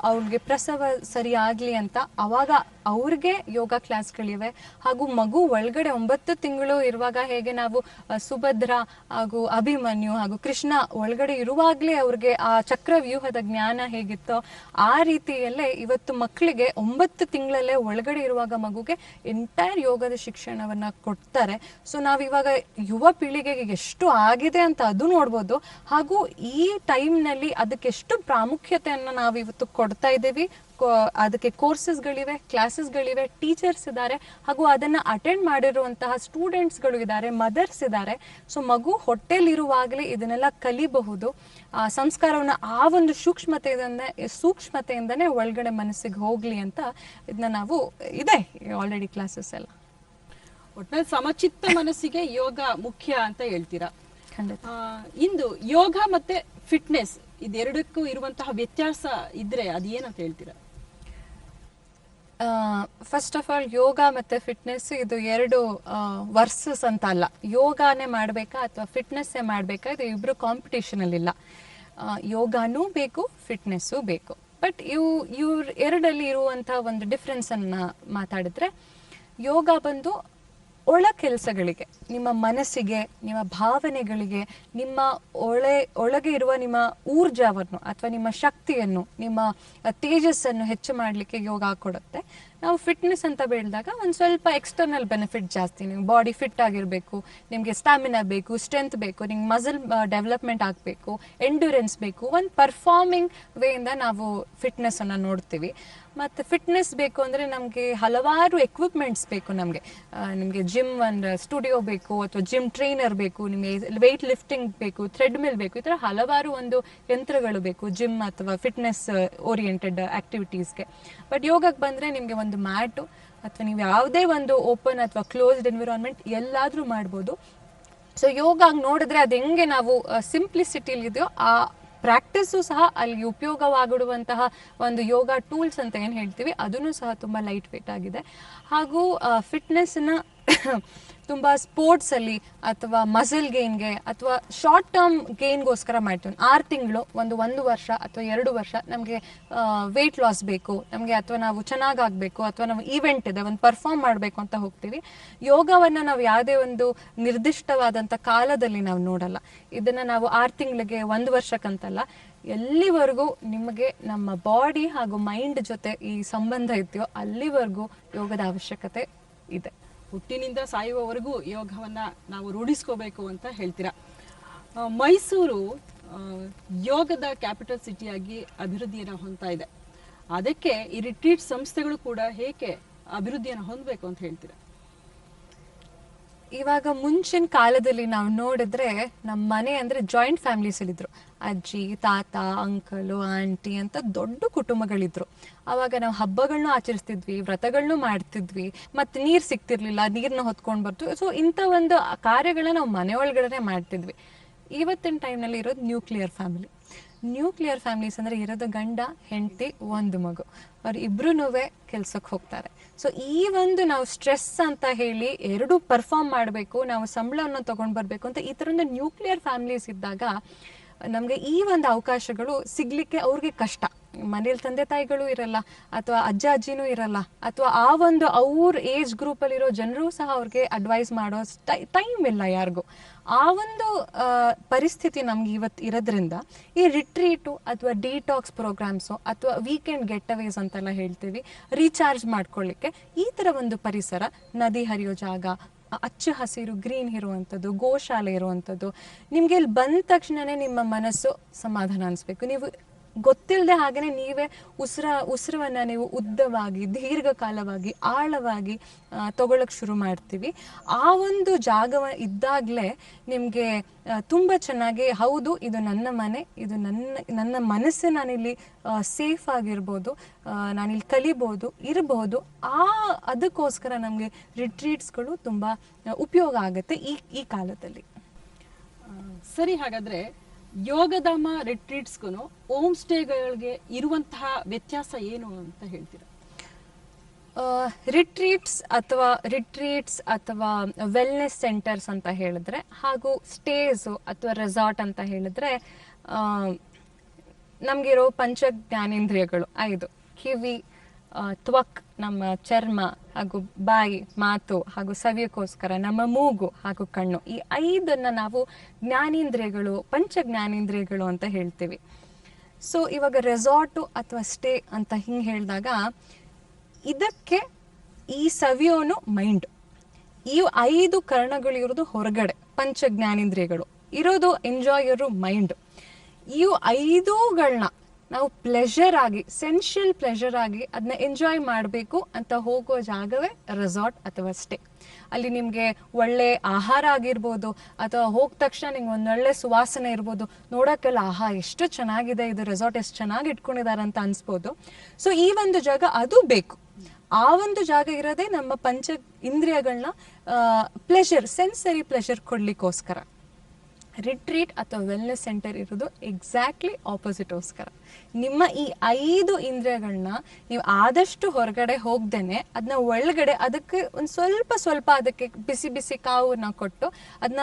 ಅವ್ರಿಗೆ ಪ್ರಸವ ಸರಿ ಆಗ್ಲಿ ಅಂತ ಅವಾಗ ಅವ್ರಿಗೆ ಯೋಗ ಕ್ಲಾಸ್ಗಳಿವೆ. ಹಾಗೂ ಮಗು ಒಳಗಡೆ ಒಂಬತ್ತು ತಿಂಗಳು ಇರುವಾಗ ಹೇಗೆ ನಾವು ಸುಭದ್ರ ಹಾಗೂ ಅಭಿಮನ್ಯು ಹಾಗೂ ಕೃಷ್ಣ ಒಳಗಡೆ ಇರುವಾಗಲೇ ಅವ್ರಿಗೆ ಆ ಚಕ್ರವ್ಯೂಹದ ಜ್ಞಾನ ಹೇಗಿತ್ತೋ ಆ ರೀತಿಯಲ್ಲೇ ಇವತ್ತು ಮಕ್ಕಳಿಗೆ ಒಂಬತ್ತು ತಿಂಗಳಲ್ಲೇ ಒಳಗಡೆ ಇರುವಾಗ ಮಗುಗೆ ಎಂಟೈರ್ ಯೋಗದ ಶಿಕ್ಷಣವನ್ನ ಕೊಡ್ತಾರೆ. ಸೊ ನಾವಿವಾಗ ಯುವ ಪೀಳಿಗೆಗೆ ಎಷ್ಟು ಆಗಿದೆ ಅಂತ ಅದು ನೋಡ್ಬೋದು. ಹಾಗೂ ಈ ಟೈಮ್ನಲ್ಲಿ ಅದಕ್ಕೆ ಎಷ್ಟು ಪ್ರಾಮುಖ್ಯತೆಯನ್ನು ನಾವು ಇವತ್ತು ಕೊಡ್ತಾ ಇದ್ದೀವಿ. ಅದಕ್ಕೆ ಕೋರ್ಸಸ್ಗಳಿವೆ ಕ್ಲಾಸಸ್ಗಳಿವೆ ಟೀಚರ್ಸ್ ಇದ್ದಾರೆ ಹಾಗೂ ಅದನ್ನ ಅಟೆಂಡ್ ಮಾಡಿರುವಂತಹ ಸ್ಟೂಡೆಂಟ್ಸ್ಗಳು ಇದ್ದಾರೆ ಮದರ್ಸ್ ಇದ್ದಾರೆ. ಸೊ ಮಗು ಹೊಟ್ಟೆಲಿರುವಾಗಲೇ ಇದನ್ನೆಲ್ಲ ಕಲಿಬಹುದು. ಆ ಸಂಸ್ಕಾರವನ್ನ ಆ ಒಂದು ಸೂಕ್ಷ್ಮತೆಯಿಂದ ಸೂಕ್ಷ್ಮತೆಯಿಂದನೇ ಒಳಗಡೆ ಮನಸ್ಸಿಗೆ ಹೋಗ್ಲಿ ಅಂತ ಇದನ್ನ ನಾವು ಇದೆ ಆಲ್ರೆಡಿ ಕ್ಲಾಸಸ್ ಎಲ್ಲ. ಒಟ್ಟಿನಲ್ಲಿ ಸಮಚಿತ್ತ ಮನಸ್ಸಿಗೆ ಯೋಗ ಮುಖ್ಯ ಅಂತ ಹೇಳ್ತೀರಾ? ಖಂಡಿತ. ಇಂದು ಯೋಗ ಮತ್ತೆ ಫಿಟ್ನೆಸ್ ಇದೆರಡಕ್ಕೂ ಇರುವಂತಹ ವ್ಯತ್ಯಾಸ ಇದ್ರೆ ಅದೇನಂತ ಹೇಳ್ತೀರಾ? ಫಸ್ಟ್ ಆಫ್ ಆಲ್ ಯೋಗ ಮತ್ತೆ ಫಿಟ್ನೆಸ್ ಇದು ಎರಡು ವರ್ಸಸ್ ಅಂತ ಅಲ್ಲ. ಯೋಗಾನೇ ಮಾಡಬೇಕಾ ಅಥವಾ ಫಿಟ್ನೆಸ್ಸೇ ಮಾಡಬೇಕಾ? ಇದು ಇಬ್ರು ಕಾಂಪಿಟೇಷನ್ ಅಲ್ಲಿ ಇಲ್ಲ ಆ, ಯೋಗಾನೂ ಬೇಕು ಫಿಟ್ನೆಸ್ಸು ಬೇಕು. ಬಟ್ ಇವು ಇವ್ರ ಎರಡಲ್ಲಿ ಇರುವಂಥ ಒಂದು ಡಿಫ್ರೆನ್ಸನ್ನು ಮಾತಾಡಿದ್ರೆ ಯೋಗ ಬಂದು ಒಳ ಕೆಲಸಗಳಿಗೆ, ನಿಮ್ಮ ಮನಸ್ಸಿಗೆ, ನಿಮ್ಮ ಭಾವನೆಗಳಿಗೆ, ನಿಮ್ಮ ಒಳೆ, ಒಳಗೆ ಇರುವ ನಿಮ್ಮ ಊರ್ಜಾವನ್ನು ಅಥವಾ ನಿಮ್ಮ ಶಕ್ತಿಯನ್ನು, ನಿಮ್ಮ ತೇಜಸ್ಸನ್ನು ಹೆಚ್ಚು ಮಾಡಲಿಕ್ಕೆ ಯೋಗ ಕೊಡುತ್ತೆ. ನಾವು ಫಿಟ್ನೆಸ್ ಅಂತ ಬೆಳೆದಾಗ ಒಂದು ಸ್ವಲ್ಪ ಎಕ್ಸ್ಟರ್ನಲ್ ಬೆನಿಫಿಟ್ ಜಾಸ್ತಿ, ನಿಮ್ಗೆ ಬಾಡಿ ಫಿಟ್ ಆಗಿರಬೇಕು, ನಿಮಗೆ ಸ್ಟಾಮಿನಾ ಬೇಕು ಸ್ಟ್ರೆಂತ್ ಬೇಕು, ನಿಮ್ಗೆ ಮಸಲ್ ಡೆವಲಪ್ಮೆಂಟ್ ಆಗಬೇಕು ಎಂಡ್ಯೂರೆನ್ಸ್ ಬೇಕು. ಒಂದು ಪರ್ಫಾರ್ಮಿಂಗ್ ವೇಯಿಂದ ನಾವು ಫಿಟ್ನೆಸ್ಸನ್ನು ನೋಡ್ತೀವಿ. ಮತ್ತು ಫಿಟ್ನೆಸ್ ಬೇಕು ಅಂದರೆ ನಮಗೆ ಹಲವಾರು ಎಕ್ವಿಪ್ಮೆಂಟ್ಸ್ ಬೇಕು ನಮಗೆ. ನಿಮಗೆ ಜಿಮ್ ಒಂದು ಸ್ಟುಡಿಯೋ ಬೇಕು, ಅಥವಾ ಜಿಮ್ ಟ್ರೈನರ್ ಬೇಕು, ನಿಮಗೆ ವೆಯ್ಟ್ ಲಿಫ್ಟಿಂಗ್ ಬೇಕು ಥ್ರೆಡ್ ಮಿಲ್ ಬೇಕು, ಈ ಥರ ಹಲವಾರು ಒಂದು ಯಂತ್ರಗಳು ಬೇಕು ಜಿಮ್ ಅಥವಾ ಫಿಟ್ನೆಸ್ ಓರಿಯೆಂಟೆಡ್ ಆ್ಯಕ್ಟಿವಿಟೀಸ್ಗೆ ಬಟ್ ಯೋಗಕ್ಕೆ ಬಂದರೆ ನಿಮಗೆ ಒಂದು ಮ್ಯಾಟು, ಅಥವಾ ನೀವು ಯಾವುದೇ ಒಂದು ಓಪನ್ ಅಥವಾ ಕ್ಲೋಸ್ಡ್ ಎನ್ವಿರಾನ್ಮೆಂಟ್ ಎಲ್ಲಾದರೂ ಮಾಡ್ಬೋದು. ಸೊ ಯೋಗ ನೋಡಿದ್ರೆ ಅದು ಹೆಂಗೆ ನಾವು ಸಿಂಪ್ಲಿಸಿಟಿಲಿ ಇದೆಯೋ ಆ ಪ್ರಾಕ್ಟೀಸು ಸಹ ಅಲ್ಲಿ ಉಪಯೋಗವಾಗಿಡುವಂತಹ ಒಂದು ಯೋಗ ಟೂಲ್ಸ್ ಅಂತ ಏನು ಹೇಳ್ತೀವಿ, ಅದನ್ನು ಸಹ ತುಂಬ ಲೈಟ್ ವೇಟ್ ಆಗಿದೆ. ಹಾಗೂ ಫಿಟ್ನೆಸ್ನ ತುಂಬ ಸ್ಪೋರ್ಟ್ಸಲ್ಲಿ ಅಥವಾ ಮಸಲ್ ಗೇನ್ಗೆ ಅಥವಾ ಶಾರ್ಟ್ ಟರ್ಮ್ ಗೇನ್ಗೋಸ್ಕರ ಮಾಡ್ತೀವಿ. ಆರು ತಿಂಗಳು, ಒಂದು ಒಂದು ವರ್ಷ ಅಥವಾ ಎರಡು ವರ್ಷ ನಮಗೆ ವೆಯ್ಟ್ ಲಾಸ್ ಬೇಕು, ನಮಗೆ ಅಥವಾ ನಾವು ಚೆನ್ನಾಗಾಗಬೇಕು ಅಥವಾ ನಾವು ಈವೆಂಟ್ ಇದೆ, ಒಂದು ಪರ್ಫಾರ್ಮ್ ಮಾಡಬೇಕು ಅಂತ ಹೋಗ್ತೀವಿ. ಯೋಗವನ್ನು ನಾವು ಯಾವುದೇ ಒಂದು ನಿರ್ದಿಷ್ಟವಾದಂಥ ಕಾಲದಲ್ಲಿ ನಾವು ನೋಡಲ್ಲ. ಇದನ್ನು ನಾವು ಆರು ತಿಂಗಳಿಗೆ, ಒಂದು ವರ್ಷಕ್ಕಂತಲ್ಲ. ಎಲ್ಲಿವರೆಗೂ ನಿಮಗೆ ನಮ್ಮ ಬಾಡಿ ಹಾಗೂ ಮೈಂಡ್ ಜೊತೆ ಈ ಸಂಬಂಧ ಇದೆಯೋ ಅಲ್ಲಿವರೆಗೂ ಯೋಗದ ಅವಶ್ಯಕತೆ ಇದೆ. ಹುಟ್ಟಿನಿಂದ ಸಾಯುವವರೆಗೂ ಯೋಗವನ್ನ ನಾವು ರೂಢಿಸ್ಕೋಬೇಕು ಅಂತ ಹೇಳ್ತೀರಾ? ಮೈಸೂರು ಯೋಗದ ಕ್ಯಾಪಿಟಲ್ ಸಿಟಿಯಾಗಿ ಅಭಿವೃದ್ಧಿಯನ್ನು ಹೊಂದ್ತಾ ಇದೆ. ಅದಕ್ಕೆ ಈ ರಿಟ್ರೀಟ್ ಸಂಸ್ಥೆಗಳು ಕೂಡ ಹೇಗೆ ಅಭಿವೃದ್ಧಿಯನ್ನು ಹೊಂದಬೇಕು ಅಂತ ಹೇಳ್ತೀರಾ? ಇವಾಗ ಮುಂಚಿನ ಕಾಲದಲ್ಲಿ ನಾವು ನೋಡಿದ್ರೆ ನಮ್ಮ ಮನೆ ಅಂದ್ರೆ ಜಾಯಿಂಟ್ ಫ್ಯಾಮಿಲೀಸ್ ಇದ್ರು. ಅಜ್ಜಿ, ತಾತ ಅಂಕಲು ಆಂಟಿ ಅಂತ ದೊಡ್ಡ ಕುಟುಂಬಗಳಿದ್ರು. ಅವಾಗ ನಾವು ಹಬ್ಬಗಳನ್ನೂ ಆಚರಿಸ್ತಿದ್ವಿ ವ್ರತಗಳನ್ನು ಮಾಡ್ತಿದ್ವಿ. ಮತ್ತೆ ನೀರು ಸಿಗ್ತಿರ್ಲಿಲ್ಲ ನೀರನ್ನ ಹೊತ್ಕೊಂಡು ಬರ್ತು ಸೊ ಇಂಥ ಒಂದು ಕಾರ್ಯಗಳನ್ನ ನಾವು ಮನೆ ಒಳಗಡೆ ಮಾಡ್ತಿದ್ವಿ. ಇವತ್ತಿನ ಟೈಮ್ನಲ್ಲಿ ಇರೋದು ನ್ಯೂಕ್ಲಿಯರ್ ಫ್ಯಾಮಿಲಿ ನ್ಯೂಕ್ಲಿಯರ್ ಫ್ಯಾಮಿಲೀಸ್ ಅಂದರೆ ಇರೋದು ಗಂಡ, ಹೆಂಡತಿ, ಒಂದು ಮಗು. ಅವ್ರು ಇಬ್ರು ಕೆಲ್ಸಕ್ಕೆ ಹೋಗ್ತಾರೆ. ಸೊ ಈ ಒಂದು ನಾವು ಸ್ಟ್ರೆಸ್ ಅಂತ ಹೇಳಿ ಎರಡು ಪರ್ಫಾರ್ಮ್ ಮಾಡಬೇಕು, ನಾವು ಸಂಬಳವನ್ನು ತೊಗೊಂಡು ಬರಬೇಕು ಅಂತ ಈ ಥರದ ನ್ಯೂಕ್ಲಿಯರ್ ಫ್ಯಾಮಿಲೀಸ್ ಇದ್ದಾಗ ನಮಗೆ ಈ ಒಂದು ಅವಕಾಶಗಳು ಸಿಗಲಿಕ್ಕೆ ಅವ್ರಿಗೆ ಕಷ್ಟ. ಮನೇಲಿ ತಂದೆ ತಾಯಿಗಳು ಇರಲ್ಲ, ಅಥವಾ ಅಜ್ಜ ಅಜ್ಜಿನೂ ಇರಲ್ಲ, ಅಥವಾ ಆ ಒಂದು ಅವ್ರ ಏಜ್ ಗ್ರೂಪಲ್ಲಿರೋ ಜನರು ಸಹ ಅವ್ರಿಗೆ ಅಡ್ವೈಸ್ ಮಾಡೋ ಟೈಮ್ ಇಲ್ಲ ಯಾರಿಗೂ. ಆ ಒಂದು ಪರಿಸ್ಥಿತಿ ನಮ್ಗೆ ಇವತ್ತು ಇರೋದ್ರಿಂದ ಈ ರಿಟ್ರೀಟು ಅಥವಾ ಡಿಟಾಕ್ಸ್ ಪ್ರೋಗ್ರಾಮ್ಸು ಅಥವಾ ವೀಕೆಂಡ್ ಗೆಟ್ ಅವೇಸ್ ಅಂತೆಲ್ಲ ಹೇಳ್ತೀವಿ ರೀಚಾರ್ಜ್ ಮಾಡ್ಕೊಳ್ಳಿಕ್ಕೆ ಈ ಥರ ಒಂದು ಪರಿಸರ ನದಿ ಹರಿಯೋ ಜಾಗ ಅಚ್ಚ ಹಸಿರು ಗ್ರೀನ್ ಇರುವಂಥದ್ದು, ಗೋಶಾಲೆ ಇರುವಂಥದ್ದು, ನಿಮಗೆ ಇಲ್ಲಿ ಬಂದ ತಕ್ಷಣನೇ ನಿಮ್ಮ ಮನಸ್ಸು ಸಮಾಧಾನ ಅನಿಸ್ಬೇಕು. ನೀವು ಗೊತ್ತಿಲ್ಲದೆ ಹಾಗೇನೆ ನೀವೇ ಉಸಿರ, ಉಸಿರವನ್ನ ನೀವು ಉದ್ದವಾಗಿ, ದೀರ್ಘಕಾಲವಾಗಿ, ಆಳವಾಗಿ ತಗೊಳಕ್ ಶುರು ಮಾಡ್ತೀವಿ. ಆ ಒಂದು ಜಾಗವ ಇದ್ದಾಗಲೇ ನಿಮಗೆ ತುಂಬಾ ಚೆನ್ನಾಗಿ ಹೌದು, ಇದು ನನ್ನ ಮನೆ, ಇದು ನನ್ನ ನನ್ನ ಮನಸ್ಸು ನಾನಿಲ್ಲಿ ಸೇಫ್ ಆಗಿರ್ಬೋದು ನಾನಿಲ್ಲಿ ಕಲಿಬೋದು ಇರಬಹುದು ಆ, ಅದಕ್ಕೋಸ್ಕರ ನಮಗೆ ರಿಟ್ರೀಟ್ಸ್ಗಳು ತುಂಬಾ ಉಪಯೋಗ ಆಗುತ್ತೆ ಈ ಈ ಕಾಲದಲ್ಲಿ. ಸರಿ, ಹಾಗಾದ್ರೆ ಯೋಗಧಾಮ ರಿಟ್ರೀಟ್ಸ್ಗೂ ಹೋಮ್ ಸ್ಟೇಗಳಿಗೆ ಇರುವಂತಹ ವ್ಯತ್ಯಾಸ ಏನು ಅಂತ ಹೇಳ್ತೀರಾ? ರಿಟ್ರೀಟ್ಸ್ ಅಥವಾ ರಿಟ್ರೀಟ್ಸ್ ಅಥವಾ ವೆಲ್ನೆಸ್ ಸೆಂಟರ್ಸ್ ಅಂತ ಹೇಳಿದ್ರೆ, ಹಾಗೂ ಸ್ಟೇಸು ಅಥವಾ ರೆಸಾರ್ಟ್ ಅಂತ ಹೇಳಿದ್ರೆ ನಮಗಿರೋ ಪಂಚ ಜ್ಞಾನೇಂದ್ರಿಯಗಳು ಐದು. ಕಿವಿ ತ್ವಕ್ ನಮ್ಮ ಚರ್ಮ ಹಾಗೂ ಬಾಯಿ ಮಾತು ಹಾಗೂ ಸವಿಯಕ್ಕೋಸ್ಕರ, ನಮ್ಮ ಮೂಗು ಹಾಗೂ ಕಣ್ಣು, ಈ ಐದನ್ನ ನಾವು ಜ್ಞಾನೇಂದ್ರಿಯಗಳು ಪಂಚ ಜ್ಞಾನೇಂದ್ರಿಯಗಳು ಅಂತ ಹೇಳ್ತೀವಿ. ಸೊ ಇವಾಗ ರೆಸಾರ್ಟು ಅಥವಾ ಸ್ಟೇ ಅಂತ ಹಿಂಗೆ ಹೇಳಿದಾಗ, ಇದಕ್ಕೆ ಈ ಸವಿಯೋನು ಮೈಂಡ್ ಈ ಐದು ಕರ್ಣಗಳು ಇರೋದು ಹೊರಗಡೆ ಪಂಚ ಜ್ಞಾನೇಂದ್ರಿಯಗಳು ಇರೋದು ಎಂಜಾಯರು ಮೈಂಡ್ ಇವು ಐದೂಗಳನ್ನ ನಾವು ಪ್ಲೆಷರ್ ಆಗಿ ಸೆನ್ಷಿಯಲ್ ಪ್ಲೆಷರ್ ಆಗಿ ಅದನ್ನ ಎಂಜಾಯ್ ಮಾಡಬೇಕು ಅಂತ ಹೋಗೋ ಜಾಗವೇ ರೆಸಾರ್ಟ್ ಅಥವಾ ಸ್ಟೇ ಅಲ್ಲಿ ನಿಮಗೆ ಒಳ್ಳೆ ಆಹಾರ ಆಗಿರ್ಬೋದು, ಅಥವಾ ಹೋಗ ತಕ್ಷಣ ನಿಮ್ಗೆ ಒಂದೊಳ್ಳೆ ಸುವಾಸನೆ ಇರ್ಬೋದು ನೋಡೋಕ್ಕೆಲ್ಲ ಆಹಾ, ಎಷ್ಟು ಚೆನ್ನಾಗಿದೆ ಇದು ರೆಸಾರ್ಟ್ ಎಷ್ಟು ಚೆನ್ನಾಗಿ ಇಟ್ಕೊಂಡಿದ್ದಾರೆ ಅಂತ ಅನ್ಸ್ಬೋದು. ಸೊ ಈ ಒಂದು ಜಾಗ ಅದು ಬೇಕು. ಆ ಒಂದು ಜಾಗ ಇರೋದೇ ನಮ್ಮ ಪಂಚ ಇಂದ್ರಿಯಗಳನ್ನ ಪ್ಲೆಷರ್ ಸೆನ್ಸರಿ ಪ್ಲೆಷರ್ ಕೊಡ್ಲಿಕ್ಕೋಸ್ಕರ. ರಿಟ್ರೀಟ್ ಅಥವಾ ವೆಲ್ನೆಸ್ ಸೆಂಟರ್ ಇರೋದು ಎಕ್ಸಾಕ್ಟ್ಲಿ ಆಪೋಸಿಟೋಸ್ಕರ. ನಿಮ್ಮ ಈ ಐದು ಇಂದ್ರಿಯಗಳನ್ನ ನೀವು ಆದಷ್ಟು ಹೊರಗಡೆ ಹೋಗ್ದೇನೆ ಅದನ್ನ ಒಳಗಡೆ ಅದಕ್ಕೆ ಒಂದು ಸ್ವಲ್ಪ ಸ್ವಲ್ಪ ಅದಕ್ಕೆ ಬಿಸಿ ಬಿಸಿ ಕಾವನ್ನ ಕೊಟ್ಟು ಅದನ್ನ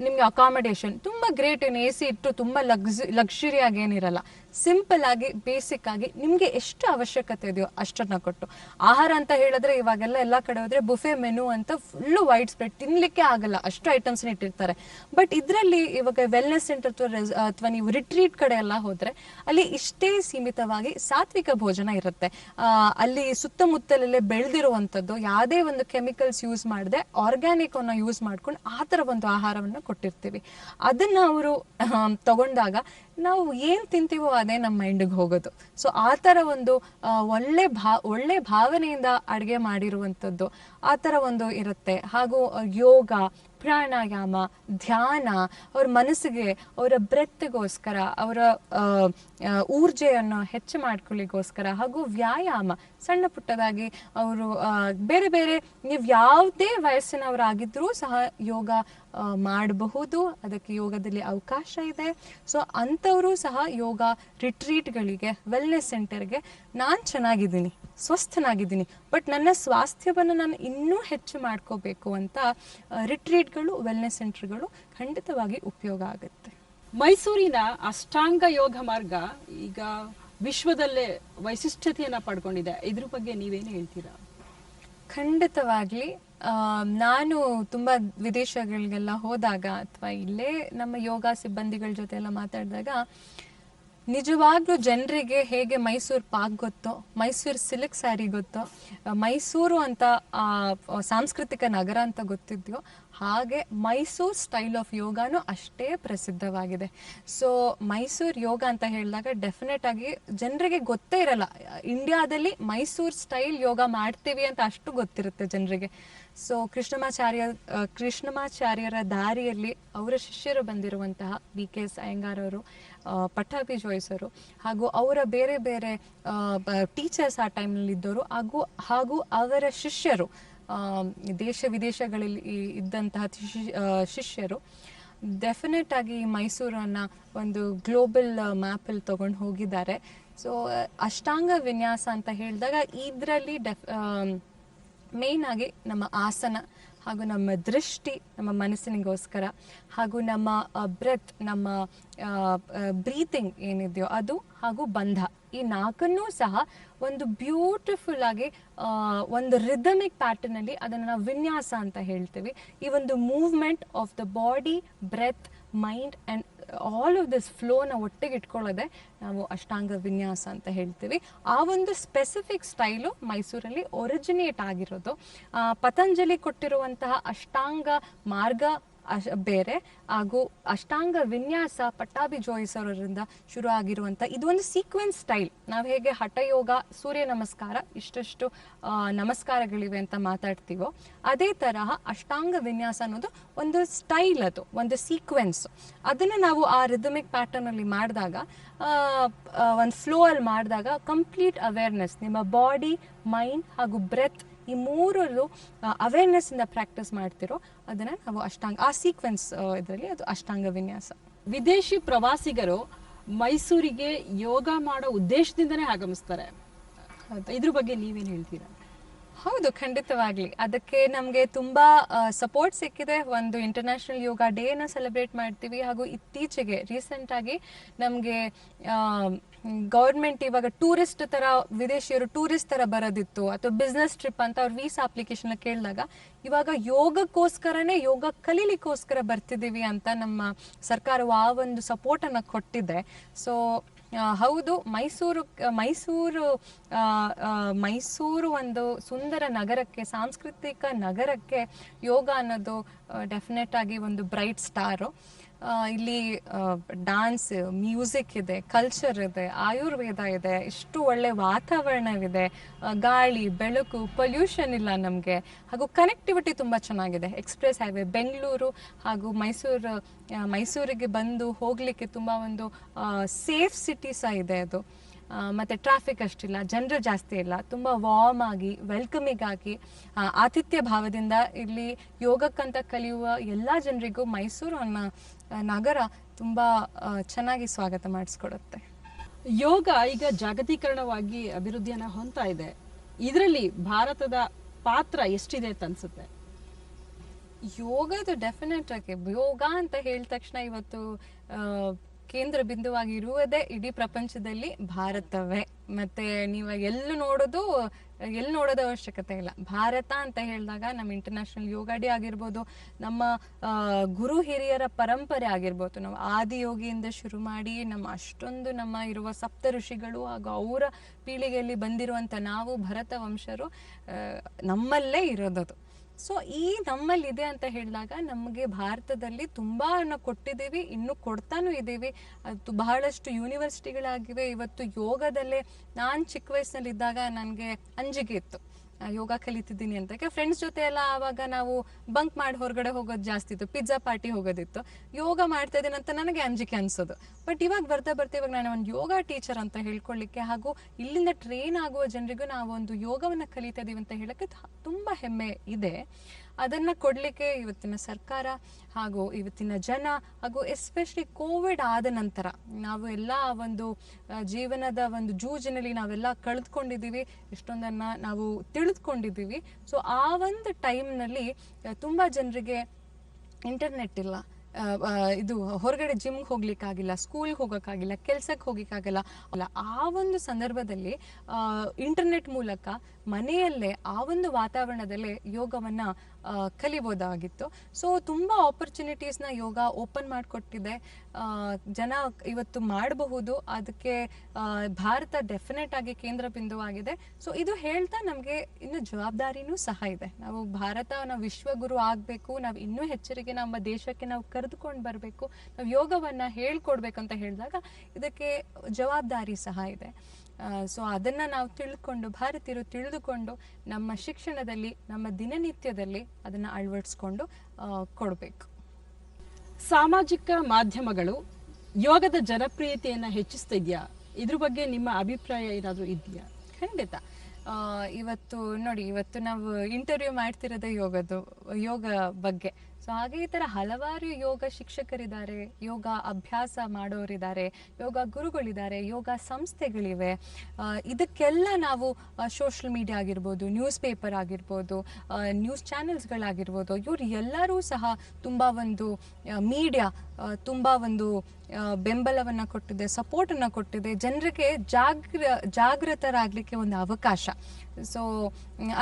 ನಿಮ್ಗೆ ಅಕಾಮಡೇಷನ್ ತುಂಬಾ ಗ್ರೇಟ್ ಏನು ಎ ಸಿ ಇಟ್ಟು ತುಂಬಾ ಲಕ್ಸ್ ಲಕ್ಸುರಿ ಆಗಿ ಏನಿರಲ್ಲ ಸಿಂಪಲ್ ಆಗಿ ಬೇಸಿಕ್ ಆಗಿ ನಿಮ್ಗೆ ಎಷ್ಟು ಅವಶ್ಯಕತೆ ಇದೆಯೋ ಅಷ್ಟನ್ನ ಕೊಟ್ಟು. ಆಹಾರ ಅಂತ ಹೇಳಿದ್ರೆ ಇವಾಗೆಲ್ಲ ಎಲ್ಲಾ ಕಡೆ ಹೋದ್ರೆ ಬುಫೆ ಮೆನು ಅಂತ ಫುಲ್ಲು ವೈಡ್ ಸ್ಪ್ರೆಡ್ ತಿನ್ಲಿಕ್ಕೆ ಆಗಲ್ಲ. ಅಷ್ಟು ಐಟಮ್ಸ್ ಇಟ್ಟಿರ್ತಾರೆ. ಬಟ್ ಇದರಲ್ಲಿ ಇವಾಗ ವೆಲ್ನೆಸ್ ಸೆಂಟರ್ ಅಥವಾ ನೀವು ರಿಟ್ರೀಟ್ ಕಡೆ ಎಲ್ಲ ಹೋದ್ರೆ ಅಲ್ಲಿ ಇಷ್ಟೇ ಸೀಮಿತವಾಗಿ ಸಾತ್ವಿಕ ಭೋಜನ ಇರುತ್ತೆ. ಅಲ್ಲಿ ಸುತ್ತಮುತ್ತಲಲ್ಲೇ ಬೆಳೆದಿರುವಂತದ್ದು ಯಾವುದೇ ಒಂದು ಕೆಮಿಕಲ್ಸ್ ಯೂಸ್ ಮಾಡದೆ ಆರ್ಗ್ಯಾನಿಕ್ ಅನ್ನ ಯೂಸ್ ಮಾಡ್ಕೊಂಡು ಆ ಥರ ಒಂದು ಆಹಾರವನ್ನು ಕೊಟ್ಟಿರ್ತೀವಿ. ಅದನ್ನ ಅವರು ತಗೊಂಡಾಗ ನಾವು ಏನು ತಿಂತೀವೋ ಅದೇ ನಮ್ಮ ಮೈಂಡಿಗೆ ಹೋಗೋದು. ಸೊ ಆ ಥರ ಒಂದು ಒಳ್ಳೆ ಭಾ, ಒಳ್ಳೆ ಭಾವನೆಯಿಂದ ಅಡುಗೆ ಮಾಡಿರುವಂಥದ್ದು ಆ ಥರ ಒಂದು ಇರುತ್ತೆ. ಹಾಗೂ ಯೋಗ, ಪ್ರಾಣಾಯಾಮ, ಧ್ಯಾನ, ಅವ್ರ ಮನಸ್ಸಿಗೆ, ಅವರ ಬ್ರೆತ್ಗೋಸ್ಕರ ಅವರ ಊರ್ಜೆಯನ್ನು ಹೆಚ್ಚು ಮಾಡ್ಕೊಳ್ಳಿಗೋಸ್ಕರ, ಹಾಗೂ ವ್ಯಾಯಾಮ, ಸಣ್ಣ ಪುಟ್ಟದಾಗಿ ಅವರು ಬೇರೆ ಬೇರೆ, ನೀವು ಯಾವುದೇ ವಯಸ್ಸಿನವರಾಗಿದ್ರೂ ಸಹ ಯೋಗ ಮಾಡಬಹುದು. ಅದಕ್ಕೆ ಯೋಗದಲ್ಲಿ ಅವಕಾಶ ಇದೆ. ಸೊ ಅಂಥವರು ಸಹ ಯೋಗ ರಿಟ್ರೀಟ್ಗಳಿಗೆ ವೆಲ್ನೆಸ್ ಸೆಂಟರ್ಗೆ ನಾನು ಚೆನ್ನಾಗಿದ್ದೀನಿ ಸ್ವಸ್ಥನಾಗಿದ್ದೀನಿ. ಬಟ್ ನನ್ನ ಸ್ವಾಸ್ಥ್ಯವನ್ನು ನಾನು ಇನ್ನೂ ಹೆಚ್ಚು ಮಾಡ್ಕೋಬೇಕು ಅಂತ ರಿಟ್ರೀಟ್ಗಳು ವೆಲ್ನೆಸ್ ಸೆಂಟರ್ಗಳು ಖಂಡಿತವಾಗಿ ಉಪಯೋಗ ಆಗುತ್ತೆ. ಮೈಸೂರಿನ ಅಷ್ಟಾಂಗ ಯೋಗ ಮಾರ್ಗ ಈಗ ವಿಶ್ವದಲ್ಲೇ ವೈಶಿಷ್ಟ್ಯತೆಯನ್ನು ಪಡ್ಕೊಂಡಿದೆ. ಇದ್ರ ಬಗ್ಗೆ ನೀವೇನು ಹೇಳ್ತೀರಾ? ಖಂಡಿತವಾಗ್ಲಿ ಆ, ನಾನು ತುಂಬ ವಿದೇಶಗಳಿಗೆಲ್ಲ ಹೋದಾಗ ಅಥವಾ ಇಲ್ಲೇ ನಮ್ಮ ಯೋಗ ಸಿಬ್ಬಂದಿಗಳ ಜೊತೆ ಎಲ್ಲ ಮಾತಾಡಿದಾಗ, ನಿಜವಾಗ್ಲೂ ಜನರಿಗೆ ಹೇಗೆ ಮೈಸೂರು ಪಾಕ್ ಗೊತ್ತೋ, ಮೈಸೂರು ಸಿಲ್ಕ್ ಸ್ಯಾರಿ ಗೊತ್ತೋ ಮೈಸೂರು ಅಂತ ಸಾಂಸ್ಕೃತಿಕ ನಗರ ಅಂತ ಗೊತ್ತಿದ್ಯೋ, ಹಾಗೆ ಮೈಸೂರು ಸ್ಟೈಲ್ ಆಫ್ ಯೋಗಾನು ಅಷ್ಟೇ ಪ್ರಸಿದ್ಧವಾಗಿದೆ. ಸೊ ಮೈಸೂರು ಯೋಗ ಅಂತ ಹೇಳಿದಾಗ ಡೆಫಿನೆಟ್ ಆಗಿ ಜನರಿಗೆ ಗೊತ್ತೇ ಇರಲ್ಲ. ಇಂಡಿಯಾದಲ್ಲಿ ಮೈಸೂರು ಸ್ಟೈಲ್ ಯೋಗ ಮಾಡ್ತೀವಿ ಅಂತ ಅಷ್ಟು ಗೊತ್ತಿರುತ್ತೆ ಜನರಿಗೆ. ಸೊ ಕೃಷ್ಣಮಾಚಾರ್ಯ ಕೃಷ್ಣಮಾಚಾರ್ಯರ ದಾರಿಯಲ್ಲಿ ಅವರ ಶಿಷ್ಯರು ಬಂದಿರುವಂತಹ ವಿ ಕೆ ಎಸ್ ಅಯ್ಯಂಗಾರ್ ಅವರು ಆ, ಪಟ್ಟಾಭಿ ಜೋಯ್ಸ್ ಅವರು ಹಾಗೂ ಅವರ ಬೇರೆ ಬೇರೆ ಟೀಚರ್ಸ್ ಆ ಟೈಮ್ನಲ್ಲಿ ಇದ್ದವರು ಹಾಗೂ ಹಾಗೂ ಅವರ ಶಿಷ್ಯರು ದೇಶ ವಿದೇಶಗಳಲ್ಲಿ ಇದ್ದಂತಹ ಶಿಷ್ಯರು ಡೆಫಿನೆಟ್ ಆಗಿ ಮೈಸೂರನ್ನು ಒಂದು ಗ್ಲೋಬಲ್ ಮ್ಯಾಪಲ್ಲಿ ತಗೊಂಡು ಹೋಗಿದ್ದಾರೆ. ಸೊ ಅಷ್ಟಾಂಗ ವಿನ್ಯಾಸ ಅಂತ ಹೇಳಿದಾಗ ಇದರಲ್ಲಿ ಡೆಫ್ ಮೇನ್ ಆಗಿ ನಮ್ಮ ಆಸನ ಹಾಗೂ ನಮ್ಮ ದೃಷ್ಟಿ, ನಮ್ಮ ಮನಸ್ಸಿನಿಗೋಸ್ಕರ ಹಾಗೂ ನಮ್ಮ ಬ್ರೆತ್ ನಮ್ಮ ಬ್ರೀತಿಂಗ್ ಏನಿದೆಯೋ ಅದು ಹಾಗೂ ಬಂಧ ಈ ನಾಲ್ಕನ್ನೂ ಸಹ ಒಂದು ಬ್ಯೂಟಿಫುಲ್ ಆಗಿ ಒಂದು ರಿದಮಿಕ್ ಪ್ಯಾಟರ್ನ್ ಅಲ್ಲಿ ಅದನ್ನು ನಾವು ವಿನ್ಯಾಸ ಅಂತ ಹೇಳ್ತೀವಿ. ಈ ಒಂದು movement of the body breath mind and all of this ಫ್ಲೋನ ಒಟ್ಟಿಗೆ ಇಟ್ಕೊಳ್ಳೋದೆ ನಾವು ಅಷ್ಟಾಂಗ ವಿನ್ಯಾಸ ಅಂತ ಹೇಳ್ತೀವಿ. ಆ ಒಂದು ಸ್ಪೆಸಿಫಿಕ್ ಸ್ಟೈಲು ಮೈಸೂರಲ್ಲಿ ಒರಿಜಿನೇಟ್ ಆಗಿರೋದು. ಪತಂಜಲಿ ಕೊಟ್ಟಿರುವಂತಹ ಅಷ್ಟಾಂಗ ಮಾರ್ಗ ಅಶ್- ಬೇರೆ ಹಾಗೂ ಅಷ್ಟಾಂಗ ವಿನ್ಯಾಸ ಪಟ್ಟಾಭಿ ಜೋಯಿಸ್ ಅವರಿಂದ ಶುರು ಆಗಿರುವಂತ ಇದು ಒಂದು ಸೀಕ್ವೆನ್ಸ್ ಸ್ಟೈಲ್ ನಾವು ಹೇಗೆ ಹಠಯೋಗ, ಸೂರ್ಯ ನಮಸ್ಕಾರ ಇಷ್ಟಷ್ಟು ನಮಸ್ಕಾರಗಳಿವೆ ಅಂತ ಮಾತಾಡ್ತೀವೋ ಅದೇ ತರಹ ಅಷ್ಟಾಂಗ ವಿನ್ಯಾಸ ಅನ್ನೋದು ಒಂದು ಸ್ಟೈಲ್ ಅದು, ಒಂದು ಸೀಕ್ವೆನ್ಸ್ ಅದನ್ನ ನಾವು ಆ ರಿದಮಿಕ್ ಪ್ಯಾಟರ್ನ್ ಅಲ್ಲಿ ಮಾಡಿದಾಗ ಒಂದು ಫ್ಲೋ ಅಲ್ಲಿ ಮಾಡಿದಾಗ ಕಂಪ್ಲೀಟ್ ಅವೇರ್ನೆಸ್ ನಿಮ್ಮ ಬಾಡಿ ಮೈಂಡ್ ಹಾಗೂ ಬ್ರೆತ್ ಈ ಮೂರಲ್ಲೂ ಅವೇರ್ನೆಸ್ ಇಂದ ಪ್ರಾಕ್ಟೀಸ್ ಮಾಡ್ತಿರೋ ಅದನ್ನ ನಾವು ಅಷ್ಟಾಂಗ, ಆ ಸೀಕ್ವೆನ್ಸ್ ಇದರಲ್ಲಿ ಅದು ಅಷ್ಟಾಂಗ ವಿನ್ಯಾಸ. ವಿದೇಶಿ ಪ್ರವಾಸಿಗರು ಮೈಸೂರಿಗೆ ಯೋಗ ಮಾಡೋ ಉದ್ದೇಶದಿಂದನೇ ಆಗಮಿಸ್ತಾರೆ. ಇದ್ರ ಬಗ್ಗೆ ನೀವೇನು ಹೇಳ್ತೀರಾ? ಹೌದು, ಖಂಡಿತವಾಗ್ಲಿ. ಅದಕ್ಕೆ ನಮಗೆ ತುಂಬಾ ಸಪೋರ್ಟ್ ಸಿಕ್ಕಿದೆ. ಒಂದು ಇಂಟರ್ನ್ಯಾಷನಲ್ ಯೋಗ ಡೇನ ಸೆಲೆಬ್ರೇಟ್ ಮಾಡ್ತೀವಿ. ಹಾಗೂ ಇತ್ತೀಚೆಗೆ ರೀಸೆಂಟ್ ಆಗಿ ನಮಗೆ ಗೌರ್ಮೆಂಟ್ ಇವಾಗ ಟೂರಿಸ್ಟ್ ತರ, ವಿದೇಶಿಯರು ಟೂರಿಸ್ಟ್ ತರ ಬರೋದಿತ್ತು. ಅಥವಾ ಬಿಸ್ನೆಸ್ ಟ್ರಿಪ್ ಅಂತ ಅವ್ರ ವೀಸಾ ಅಪ್ಲಿಕೇಶನ್ ಕೇಳಿದಾಗ ಇವಾಗ ಯೋಗಕ್ಕೋಸ್ಕರನೇ ಯೋಗ ಕಲೀಲಿಕ್ಕೋಸ್ಕರ ಬರ್ತಿದ್ದೀವಿ ಅಂತ ನಮ್ಮ ಸರ್ಕಾರವು ಆ ಒಂದು ಸಪೋರ್ಟ್ ಅನ್ನ ಕೊಟ್ಟಿದೆ. ಸೊ ಹೌದು, ಮೈಸೂರು ಮೈಸೂರು ಮೈಸೂರು ಒಂದು ಸುಂದರ ನಗರಕ್ಕೆ, ಸಾಂಸ್ಕೃತಿಕ ನಗರಕ್ಕೆ ಯೋಗ ಅನ್ನೋದು ಡೆಫಿನೆಟ್ ಆಗಿ ಒಂದು ಬ್ರೈಟ್ ಸ್ಟಾರು ಇಲ್ಲಿ ಡಾನ್ಸ್ ಮ್ಯೂಸಿಕ್ ಇದೆ ಕಲ್ಚರ್ ಇದೆ ಆಯುರ್ವೇದ ಇದೆ, ಇಷ್ಟು ಒಳ್ಳೆ ವಾತಾವರಣವಿದೆ. ಗಾಳಿ, ಬೆಳಕು ಪೊಲ್ಯೂಷನ್ ಇಲ್ಲ ನಮಗೆ. ಹಾಗೂ ಕನೆಕ್ಟಿವಿಟಿ ತುಂಬ ಚೆನ್ನಾಗಿದೆ. ಎಕ್ಸ್ಪ್ರೆಸ್ ಹೈವೆ ಬೆಂಗಳೂರು ಹಾಗೂ ಮೈಸೂರು ಮೈಸೂರಿಗೆ ಬಂದು ಹೋಗಲಿಕ್ಕೆ ತುಂಬ ಒಂದು ಸೇಫ್ ಸಿಟಿ ಸಹ ಇದೆ ಅದು. ಮತ್ತು ಟ್ರಾಫಿಕ್ ಅಷ್ಟಿಲ್ಲ, ಜನರು ಜಾಸ್ತಿ ಇಲ್ಲ. ತುಂಬ ವಾರ್ಮ್ ಆಗಿ ವೆಲ್ಕಮಿಂಗ್ ಆಗಿ ಆತಿಥ್ಯ ಭಾವದಿಂದ ಇಲ್ಲಿ ಯೋಗಕ್ಕಂತ ಕಲಿಯುವ ಎಲ್ಲ ಜನರಿಗೂ ಮೈಸೂರು ಅನ್ನೋ ನಗರ ತುಂಬ ಚೆನ್ನಾಗಿ ಸ್ವಾಗತ ಮಾಡಿಸ್ಕೊಡುತ್ತೆ. ಯೋಗ ಈಗ ಜಾಗತೀಕರಣವಾಗಿ ಅಭಿವೃದ್ಧಿಯನ್ನು ಹೊಂದ್ತಾ ಇದೆ. ಇದರಲ್ಲಿ ಭಾರತದ ಪಾತ್ರ ಎಷ್ಟಿದೆ ಅಂತ ಅನ್ಸುತ್ತೆ? ಯೋಗದ ಡೆಫಿನೆಟ್ ಆಗಿ ಯೋಗ ಅಂತ ಹೇಳಿದ ತಕ್ಷಣ ಇವತ್ತು ಕೇಂದ್ರ ಬಿಂದುವಾಗಿರುವುದೇ ಇಡೀ ಪ್ರಪಂಚದಲ್ಲಿ ಭಾರತವೇ. ಮತ್ತೆ ನೀವು ಎಲ್ಲೂ ನೋಡೋದು, ಎಲ್ಲಿ ನೋಡೋದು ಅವಶ್ಯಕತೆ ಇಲ್ಲ. ಭಾರತ ಅಂತ ಹೇಳಿದಾಗ ನಮ್ಮ ಇಂಟರ್ನ್ಯಾಷನಲ್ ಯೋಗ ಡೇ ಆಗಿರ್ಬೋದು, ನಮ್ಮ ಗುರು ಹಿರಿಯರ ಪರಂಪರೆ ಆಗಿರ್ಬೋದು. ನಾವು ಆದಿ ಯೋಗಿಯಿಂದ ಶುರು ಮಾಡಿ ನಮ್ಮ ಅಷ್ಟೊಂದು ನಮ್ಮ ಇರುವ ಸಪ್ತ ಋಷಿಗಳು ಹಾಗೂ ಅವರ ಪೀಳಿಗೆಯಲ್ಲಿ ಬಂದಿರುವಂಥ ನಾವು ಭರತ ವಂಶರು ನಮ್ಮಲ್ಲೇ ಇರೋದದು. ಸೊ ಈ ನಮ್ಮಲ್ಲಿದೆ ಅಂತ ಹೇಳಿದಾಗ ನಮಗೆ ಭಾರತದಲ್ಲಿ ತುಂಬಾ ಕೊಟ್ಟಿದ್ದೀವಿ, ಇನ್ನು ಕೊಡ್ತಾನೂ ಇದ್ದೀವಿ. ಅದು ಬಹಳಷ್ಟು ಯೂನಿವರ್ಸಿಟಿಗಳಾಗಿವೆ ಇವತ್ತು ಯೋಗದಲ್ಲೇ ನಾನು ಚಿಕ್ಕ ವಯಸ್ಸಿನಲ್ಲಿದ್ದಾಗ ನನಗೆ ಅಂಜಿಕೆ ಇತ್ತು. ಯೋಗ ಕಲಿತಿದ್ದೀನಿ ಅಂತ. ಯಾಕೆ ಫ್ರೆಂಡ್ಸ್ ಜೊತೆ ಎಲ್ಲ ಆವಾಗ ನಾವು ಬಂಕ್ ಮಾಡಿ ಹೊರಗಡೆ ಹೋಗೋದು ಜಾಸ್ತಿ ಇತ್ತು. Pizza party ಹೋಗೋದಿತ್ತು. ಯೋಗ ಮಾಡ್ತಾ ಇದ್ದೀನಿ ಅಂತ ನನಗೆ ಅಂಜಿಕೆ ಅನ್ಸೋದು. ಬಟ್ ಇವಾಗ ಬರ್ತಾ ಬರ್ತಾ ಇವಾಗ ನಾನು ಒಂದು ಯೋಗ ಟೀಚರ್ ಅಂತ ಹೇಳ್ಕೊಳ್ಳಿಕ್ಕೆ ಹಾಗೂ ಇಲ್ಲಿಂದ ಟ್ರೈನ್ ಆಗುವ ಜನರಿಗೂ ನಾವು ಒಂದು ಯೋಗವನ್ನು ಕಲಿತಾ ಇದೀವಿ ಅಂತ ಹೇಳಕ್ಕೆ ತುಂಬ ತುಂಬಾ ಹೆಮ್ಮೆ ಇದೆ. ಅದನ್ನ ಕೊಡ್ಲಿಕ್ಕೆ ಇವತ್ತಿನ ಸರ್ಕಾರ ಹಾಗೂ ಇವತ್ತಿನ ಜನ ಹಾಗೂ ಎಸ್ಪೆಷಲಿ ಕೋವಿಡ್ ಆದ ನಂತರ ನಾವು ಎಲ್ಲ ಒಂದು ಜೀವನದ ಒಂದು ಜೂಜಿನಲ್ಲಿ ನಾವೆಲ್ಲ ಕಳೆದುಕೊಂಡಿದ್ದೀವಿ ಎಷ್ಟೊಂದನ್ನ ನಾವು ತಿಳಿದುಕೊಂಡಿದ್ದೀವಿ. ಸೊ ಆ ಒಂದು ಟೈಮ್ನಲ್ಲಿ ತುಂಬಾ ಜನರಿಗೆ ಇಂಟರ್ನೆಟ್ ಇಲ್ಲ. ಇದು ಹೊರಗಡೆ ಜಿಮ್ಗೆ ಹೋಗ್ಲಿಕ್ಕಾಗಿಲ್ಲ ಸ್ಕೂಲ್ಗೆ ಹೋಗೋಕ್ಕಾಗಿಲ್ಲ, ಕೆಲ್ಸಕ್ಕೆ ಹೋಗಿಕ್ಕಾಗಿಲ್ಲ ಅಲ್ಲ ಆ ಒಂದು ಸಂದರ್ಭದಲ್ಲಿ ಇಂಟರ್ನೆಟ್ ಮೂಲಕ ಮನೆಯಲ್ಲೇ ಆ ಒಂದು ವಾತಾವರಣದಲ್ಲೇ ಯೋಗವನ್ನ ಕಲಿಬೋದಾಗಿತ್ತು. ಸೊ ತುಂಬ ಆಪರ್ಚುನಿಟೀಸ್ನ ಯೋಗ ಓಪನ್ ಮಾಡಿಕೊಟ್ಟಿದೆ. ಜನ ಇವತ್ತು ಮಾಡಬಹುದು. ಅದಕ್ಕೆ ಭಾರತ ಡೆಫಿನೆಟ್ ಆಗಿ ಕೇಂದ್ರ ಬಿಂದುವಾಗಿದೆ. ಸೊ ಇದು ಹೇಳ್ತಾ ನಮಗೆ ಇನ್ನು ಜವಾಬ್ದಾರಿನೂ ಸಹ ಇದೆ. ನಾವು ಭಾರತ, ನಾವು ವಿಶ್ವಗುರು ಆಗಬೇಕು. ನಾವು ಇನ್ನೂ ಹೆಚ್ಚರಿಗೆ ನಮ್ಮ ದೇಶಕ್ಕೆ ನಾವು ಕರೆದುಕೊಂಡು ಬರಬೇಕು. ನಾವು ಯೋಗವನ್ನು ಹೇಳ್ಕೊಡ್ಬೇಕು ಅಂತ ಹೇಳಿದಾಗ ಇದಕ್ಕೆ ಜವಾಬ್ದಾರಿ ಸಹ ಇದೆ. ಸೊ ಅದನ್ನ ನಾವು ತಿಳ್ಕೊಂಡು, ಭಾರತೀಯರು ತಿಳಿದುಕೊಂಡು ನಮ್ಮ ಶಿಕ್ಷಣದಲ್ಲಿ, ನಮ್ಮ ದಿನನಿತ್ಯದಲ್ಲಿ ಅದನ್ನ ಅಳವಡಿಸ್ಕೊಂಡು ಕೊಡಬೇಕು. ಸಾಮಾಜಿಕ ಮಾಧ್ಯಮಗಳು ಯೋಗದ ಜನಪ್ರಿಯತೆಯನ್ನು ಹೆಚ್ಚಿಸ್ತಿದ್ಯಾ ಇದ್ರ ಬಗ್ಗೆ ನಿಮ್ಮ ಅಭಿಪ್ರಾಯ ಏನಾದರೂ ಇದೆಯಾ? ಖಂಡಿತ. ಇವತ್ತು ನೋಡಿ, ಇವತ್ತು ನಾವು ಇಂಟರ್ವ್ಯೂ ಮಾಡ್ತಿರೋದೇ ಯೋಗದ್ದು, ಯೋಗ ಬಗ್ಗೆ. ಸೊ ಹಾಗೆ ಈ ಥರ ಹಲವಾರು ಯೋಗ ಶಿಕ್ಷಕರಿದ್ದಾರೆ, ಯೋಗ ಅಭ್ಯಾಸ ಮಾಡೋರಿದ್ದಾರೆ, ಯೋಗ ಗುರುಗಳಿದ್ದಾರೆ, ಯೋಗ ಸಂಸ್ಥೆಗಳಿವೆ. ಇದಕ್ಕೆಲ್ಲ ನಾವು ಸೋಷಲ್ ಮೀಡಿಯಾ ಆಗಿರ್ಬೋದು ನ್ಯೂಸ್ ಪೇಪರ್ ಆಗಿರ್ಬೋದು ನ್ಯೂಸ್ ಚಾನೆಲ್ಸ್ಗಳಾಗಿರ್ಬೋದು ಇವರು ಎಲ್ಲರೂ ಸಹ ತುಂಬ ಒಂದು ಮೀಡಿಯಾ ತುಂಬ ಒಂದು ಬೆಂಬಲವನ್ನು ಕೊಟ್ಟಿದೆ ಸಪೋರ್ಟನ್ನು ಕೊಟ್ಟಿದೆ, ಜನರಿಗೆ ಜಾಗ್ರ ಜಾಗೃತರಾಗಲಿಕ್ಕೆ ಒಂದು ಅವಕಾಶ. ಸೊ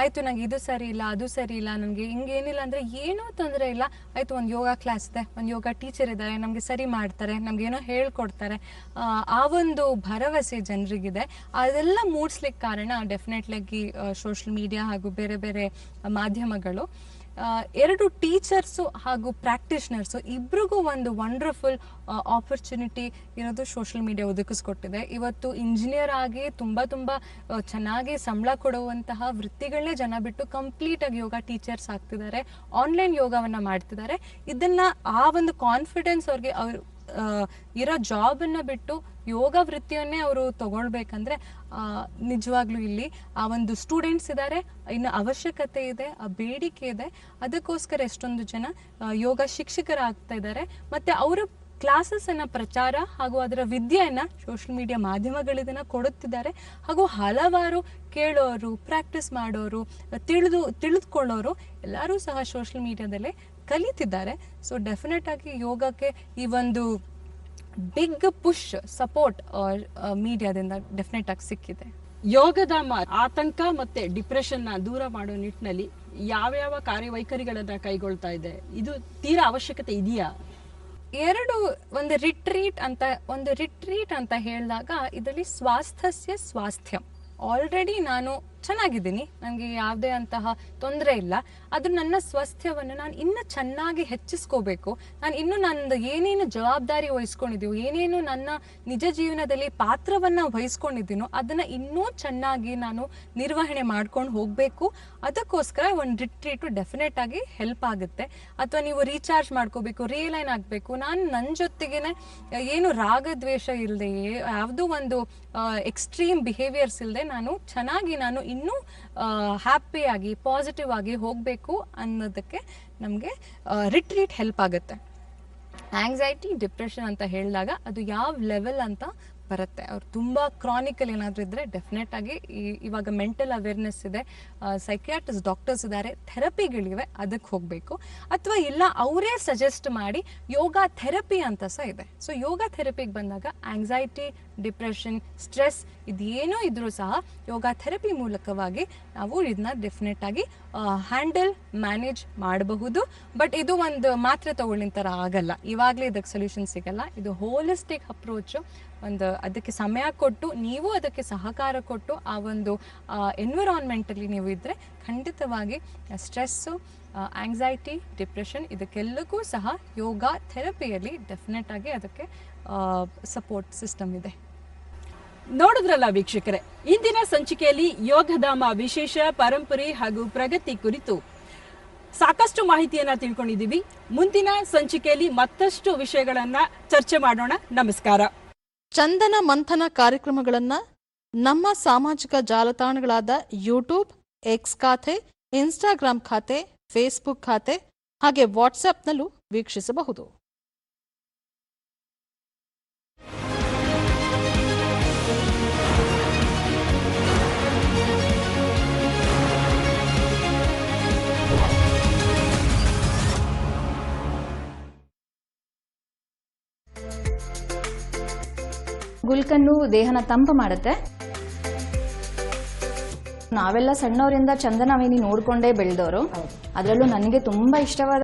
ಆಯಿತು ನಂಗೆ ಇದು ಸರಿ ಇಲ್ಲ, ಅದು ಸರಿ ಇಲ್ಲ ನನಗೆ ಹಿಂಗೇನಿಲ್ಲ ಅಂದರೆ ಏನೂ ತೊಂದರೆ ಇಲ್ಲ. ಆಯಿತು ಒಂದು ಯೋಗ ಕ್ಲಾಸ್ ಇದೆ ಒಂದು ಯೋಗ ಟೀಚರ್ ಇದ್ದಾರೆ ನಮಗೆ ಸರಿ ಮಾಡ್ತಾರೆ ನಮ್ಗೆ ಏನೋ ಹೇಳ್ಕೊಡ್ತಾರೆ. ಆ, ಒಂದು ಭರವಸೆ ಜನರಿಗಿದೆ. ಅದೆಲ್ಲ ಮೂಡಿಸ್ಲಿಕ್ಕೆ ಕಾರಣ ಡೆಫಿನೆಟ್ಲಾಗಿ ಸೋಷಿಯಲ್ ಮೀಡಿಯಾ ಹಾಗೂ ಬೇರೆ ಬೇರೆ ಮಾಧ್ಯಮಗಳು. ಎರಡು ಟೀಚರ್ಸು ಹಾಗೂ ಪ್ರಾಕ್ಟೀಷನರ್ಸು ಇಬ್ರಿಗೂ ಒಂದು ವಂಡರ್ಫುಲ್ ಆಪರ್ಚುನಿಟಿ ಇರೋದು ಸೋಷಿಯಲ್ ಮೀಡಿಯಾ ಒದಗಿಸ್ಕೊಟ್ಟಿದೆ. ಇವತ್ತು ಇಂಜಿನಿಯರ್ ಆಗಿ ತುಂಬ ತುಂಬ ಚೆನ್ನಾಗಿ ಸಂಬಳ ಕೊಡುವಂತಹ ವೃತ್ತಿಗಳನ್ನೇ ಜನ ಬಿಟ್ಟು ಕಂಪ್ಲೀಟ್ ಆಗಿ ಯೋಗ ಟೀಚರ್ಸ್ ಆಗ್ತಿದ್ದಾರೆ. ಆನ್ಲೈನ್ ಯೋಗವನ್ನು ಮಾಡ್ತಿದ್ದಾರೆ. ಇದನ್ನು ಆ ಒಂದು ಕಾನ್ಫಿಡೆನ್ಸ್ ಅವ್ರಿಗೆ ಅವ್ರು ಇರೋ ಜಾಬನ್ನು ಬಿಟ್ಟು ಯೋಗ ವೃತ್ತಿಯನ್ನೇ ಅವರು ತಗೊಳ್ಬೇಕಂದ್ರೆ ನಿಜವಾಗ್ಲೂ ಇಲ್ಲಿ ಆ ಒಂದು ಸ್ಟೂಡೆಂಟ್ಸ್ ಇದ್ದಾರೆ ಇನ್ನು ಅವಶ್ಯಕತೆ ಇದೆ, ಆ ಬೇಡಿಕೆ ಇದೆ, ಅದಕ್ಕೋಸ್ಕರ ಎಷ್ಟೊಂದು ಜನ ಯೋಗ ಶಿಕ್ಷಕರಾಗ್ತಾ ಇದ್ದಾರೆ ಮತ್ತೆ ಅವರ ಕ್ಲಾಸಸ್ ಅನ್ನ ಪ್ರಚಾರ ಹಾಗೂ ಅದರ ವಿದ್ಯೆಯನ್ನ ಸೋಷಿಯಲ್ ಮೀಡಿಯಾ ಮಾಧ್ಯಮಗಳಿದನ್ನು ಕೊಡುತ್ತಿದ್ದಾರೆ. ಹಾಗೂ ಹಲವಾರು ಕೇಳೋರು, ಪ್ರಾಕ್ಟೀಸ್ ಮಾಡೋರು, ತಿಳಿದು, ತಿಳಿದುಕೊಳ್ಳೋರು ಎಲ್ಲರೂ ಸಹ ಸೋಷಿಯಲ್ ಮೀಡಿಯಾದಲ್ಲೇ ಕಲಿತಿದ್ದಾರೆ. ಸೊ ಡೆಫಿನೆಟ್ ಆಗಿ ಯೋಗಕ್ಕೆ ಈ ಒಂದು ಬಿಗ್ ಪುಷ್ ಸಪೋರ್ಟ್ ಮೀಡಿಯಾದಿಂದ ಡೆಫಿನೆಟ್ ಆಗಿ ಸಿಕ್ಕಿದೆ. ಯೋಗಧಾಮ ಆತಂಕ ಮತ್ತೆ ಡಿಪ್ರೆಷನ್ನ ದೂರ ಮಾಡೋ ನಿಟ್ಟಿನಲ್ಲಿ ಯಾವ್ಯಾವ ಕಾರ್ಯವೈಖರಿಗಳನ್ನ ಕೈಗೊಳ್ತಾ ಇದೆ? ಇದು ತೀರಾ ಅವಶ್ಯಕತೆ ಇದೆಯಾ? ಎರಡು ಒಂದು ರಿಟ್ರೀಟ್ ಅಂತ ಒಂದು ರಿಟ್ರೀಟ್ ಅಂತ ಹೇಳಿದಾಗ ಇದರಲ್ಲಿ ಸ್ವಾಸ್ಥ್ಯ ಸ್ವಾಸ್ಥ್ಯ. ಆಲ್ರೆಡಿ ನಾನು ಚೆನ್ನಾಗಿದ್ದೀನಿ. ನನಗೆ ಯಾವುದೇ ಅಂತಹ ತೊಂದರೆ ಇಲ್ಲ. ಅದು ನನ್ನ ಸ್ವಾಸ್ಥ್ಯವನ್ನು ನಾನು ಇನ್ನೂ ಚೆನ್ನಾಗಿ ಹೆಚ್ಚಿಸ್ಕೋಬೇಕು. ನಾನು ಇನ್ನೂ ನಂದು ಏನೇನು ಜವಾಬ್ದಾರಿ ವಹಿಸ್ಕೊಂಡಿದ್ದೀವೋ, ಏನೇನು ನನ್ನ ನಿಜ ಜೀವನದಲ್ಲಿ ಪಾತ್ರವನ್ನು ವಹಿಸ್ಕೊಂಡಿದ್ದೀನೋ, ಅದನ್ನ ಇನ್ನೂ ಚೆನ್ನಾಗಿ ನಾನು ನಿರ್ವಹಣೆ ಮಾಡ್ಕೊಂಡು ಹೋಗಬೇಕು. ಅದಕ್ಕೋಸ್ಕರ ಒಂದು ರಿಟ್ರೀಟು ಡೆಫಿನೆಟ್ ಆಗಿ ಹೆಲ್ಪ್ ಆಗುತ್ತೆ. ಅಥವಾ ನೀವು ರೀಚಾರ್ಜ್ ಮಾಡ್ಕೋಬೇಕು ರಿಯಲೈನ್ ಆಗಬೇಕು. ನಾನು ನನ್ನ ಜೊತೆಗೇನೆ, ಏನು ರಾಗದ್ವೇಷ ಇಲ್ಲದೆ ಯಾವುದೋ ಒಂದು ಎಕ್ಸ್ಟ್ರೀಮ್ ಬಿಹೇವಿಯರ್ಸ್ ಇಲ್ಲದೆ ನಾನು ಚೆನ್ನಾಗಿ ನಾನು ಇನ್ನೂ ಹ್ಯಾಪಿಯಾಗಿ ಪಾಸಿಟಿವ್ ಆಗಿ ಹೋಗಬೇಕು ಅನ್ನೋದಕ್ಕೆ ನಮಗೆ ರಿಟ್ರೀಟ್ ಹೆಲ್ಪ್ ಆಗುತ್ತೆ. ಆಂಗ್ಸೈಟಿ ಡಿಪ್ರೆಷನ್ ಅಂತ ಹೇಳಿದಾಗ ಅದು ಯಾವ ಲೆವೆಲ್ ಅಂತ ಬರುತ್ತೆ. ಅವ್ರು ತುಂಬ ಕ್ರಾನಿಕಲ್ ಏನಾದರೂ ಇದ್ದರೆ ಡೆಫಿನೆಟ್ ಆಗಿ ಈ- ಇವಾಗ ಮೆಂಟಲ್ ಅವೇರ್ನೆಸ್ ಇದೆ. ಸೈಕ್ಯಾಟ್ರಿಸ್ ಡಾಕ್ಟರ್ಸ್ ಇದ್ದಾರೆ ಥೆರಪಿಗಳಿವೆ ಅದಕ್ಕೆ ಹೋಗಬೇಕು. ಅಥವಾ ಇಲ್ಲ, ಅವರೇ ಸಜೆಸ್ಟ್ ಮಾಡಿ ಯೋಗ ಥೆರಪಿ ಅಂತ ಸಹ ಇದೆ. ಸೊ ಯೋಗ ಥೆರಪಿಗೆ ಬಂದಾಗ ಆಂಗ್ಸೈಟಿ ಡಿಪ್ರೆಷನ್ ಸ್ಟ್ರೆಸ್ ಇದೇನೋ ಇದ್ರೂ ಸಹ ಯೋಗ ಥೆರಪಿ ಮೂಲಕವಾಗಿ ನಾವು ಇದನ್ನ ಡೆಫಿನೆಟ್ ಆಗಿ ಹ್ಯಾಂಡಲ್ ಮ್ಯಾನೇಜ್ ಮಾಡಬಹುದು. ಬಟ್ ಇದು ಒಂದು ಮಾತ್ರೆ ತಗೊಳ್ಳಿನ ಥರ ಆಗಲ್ಲ. ಇವಾಗಲೇ ಇದಕ್ಕೆ ಸೊಲ್ಯೂಷನ್ ಸಿಗಲ್ಲ. ಇದು ಹೋಲಿಸ್ಟಿಕ್ ಅಪ್ರೋಚು ಒಂದು ಅದಕ್ಕೆ ಸಮಯ ಕೊಟ್ಟು, ನೀವು ಅದಕ್ಕೆ ಸಹಕಾರ ಕೊಟ್ಟು ಆ ಒಂದು ಎನ್ವಿರಾನ್ಮೆಂಟಲ್ಲಿ ನೀವು ಇದ್ದರೆ ಖಂಡಿತವಾಗಿ ಸ್ಟ್ರೆಸ್ಸು ಆಂಗ್ಸೈಟಿ ಡಿಪ್ರೆಷನ್ ಇದಕ್ಕೆಲ್ಲಕ್ಕೂ ಸಹ ಯೋಗ ಥೆರಪಿಯಲ್ಲಿ ಡೆಫಿನೆಟ್ ಆಗಿ ಅದಕ್ಕೆ ಸಪೋರ್ಟ್ ಸಿಸ್ಟಮ್ ಇದೆ. ನೋಡಿದ್ರಲ್ಲ ವೀಕ್ಷಕರೇ, ಇಂದಿನ ಸಂಚಿಕೆಯಲ್ಲಿ ಯೋಗಧಾಮ ವಿಶೇಷ ಪರಂಪರೆ ಹಾಗೂ ಪ್ರಗತಿ ಕುರಿತು ಸಾಕಷ್ಟು ಮಾಹಿತಿಯನ್ನ ತಿಳ್ಕೊಂಡಿದ್ದೀವಿ. ಮುಂದಿನ ಸಂಚಿಕೆಯಲ್ಲಿ ಮತ್ತಷ್ಟು ವಿಷಯಗಳನ್ನ ಚರ್ಚೆ ಮಾಡೋಣ. ನಮಸ್ಕಾರ. ಚಂದನ ಮಂಥನ ಕಾರ್ಯಕ್ರಮಗಳನ್ನು ನಮ್ಮ ಸಾಮಾಜಿಕ ಜಾಲತಾಣಗಳಾದ ಯೂಟ್ಯೂಬ್ ಎಕ್ಸ್ ಖಾತೆ ಇನ್ಸ್ಟಾಗ್ರಾಂ ಖಾತೆ ಫೇಸ್ಬುಕ್ ಖಾತೆ ಹಾಗೆ ವಾಟ್ಸಪ್ನಲ್ಲೂ ವೀಕ್ಷಿಸಬಹುದು. ಗುಲ್ಕನ್ನು ದೇಹನ ತಂಪು ಮಾಡುತ್ತೆ. ನಾವೆಲ್ಲ ಸಣ್ಣವರಿಂದ ಚಂದನವೇನಿ ನೋಡ್ಕೊಂಡೇ ಬೆಳೆದವರು ಅದರಲ್ಲೂ ನನಗೆ ತುಂಬಾ ಇಷ್ಟವಾದ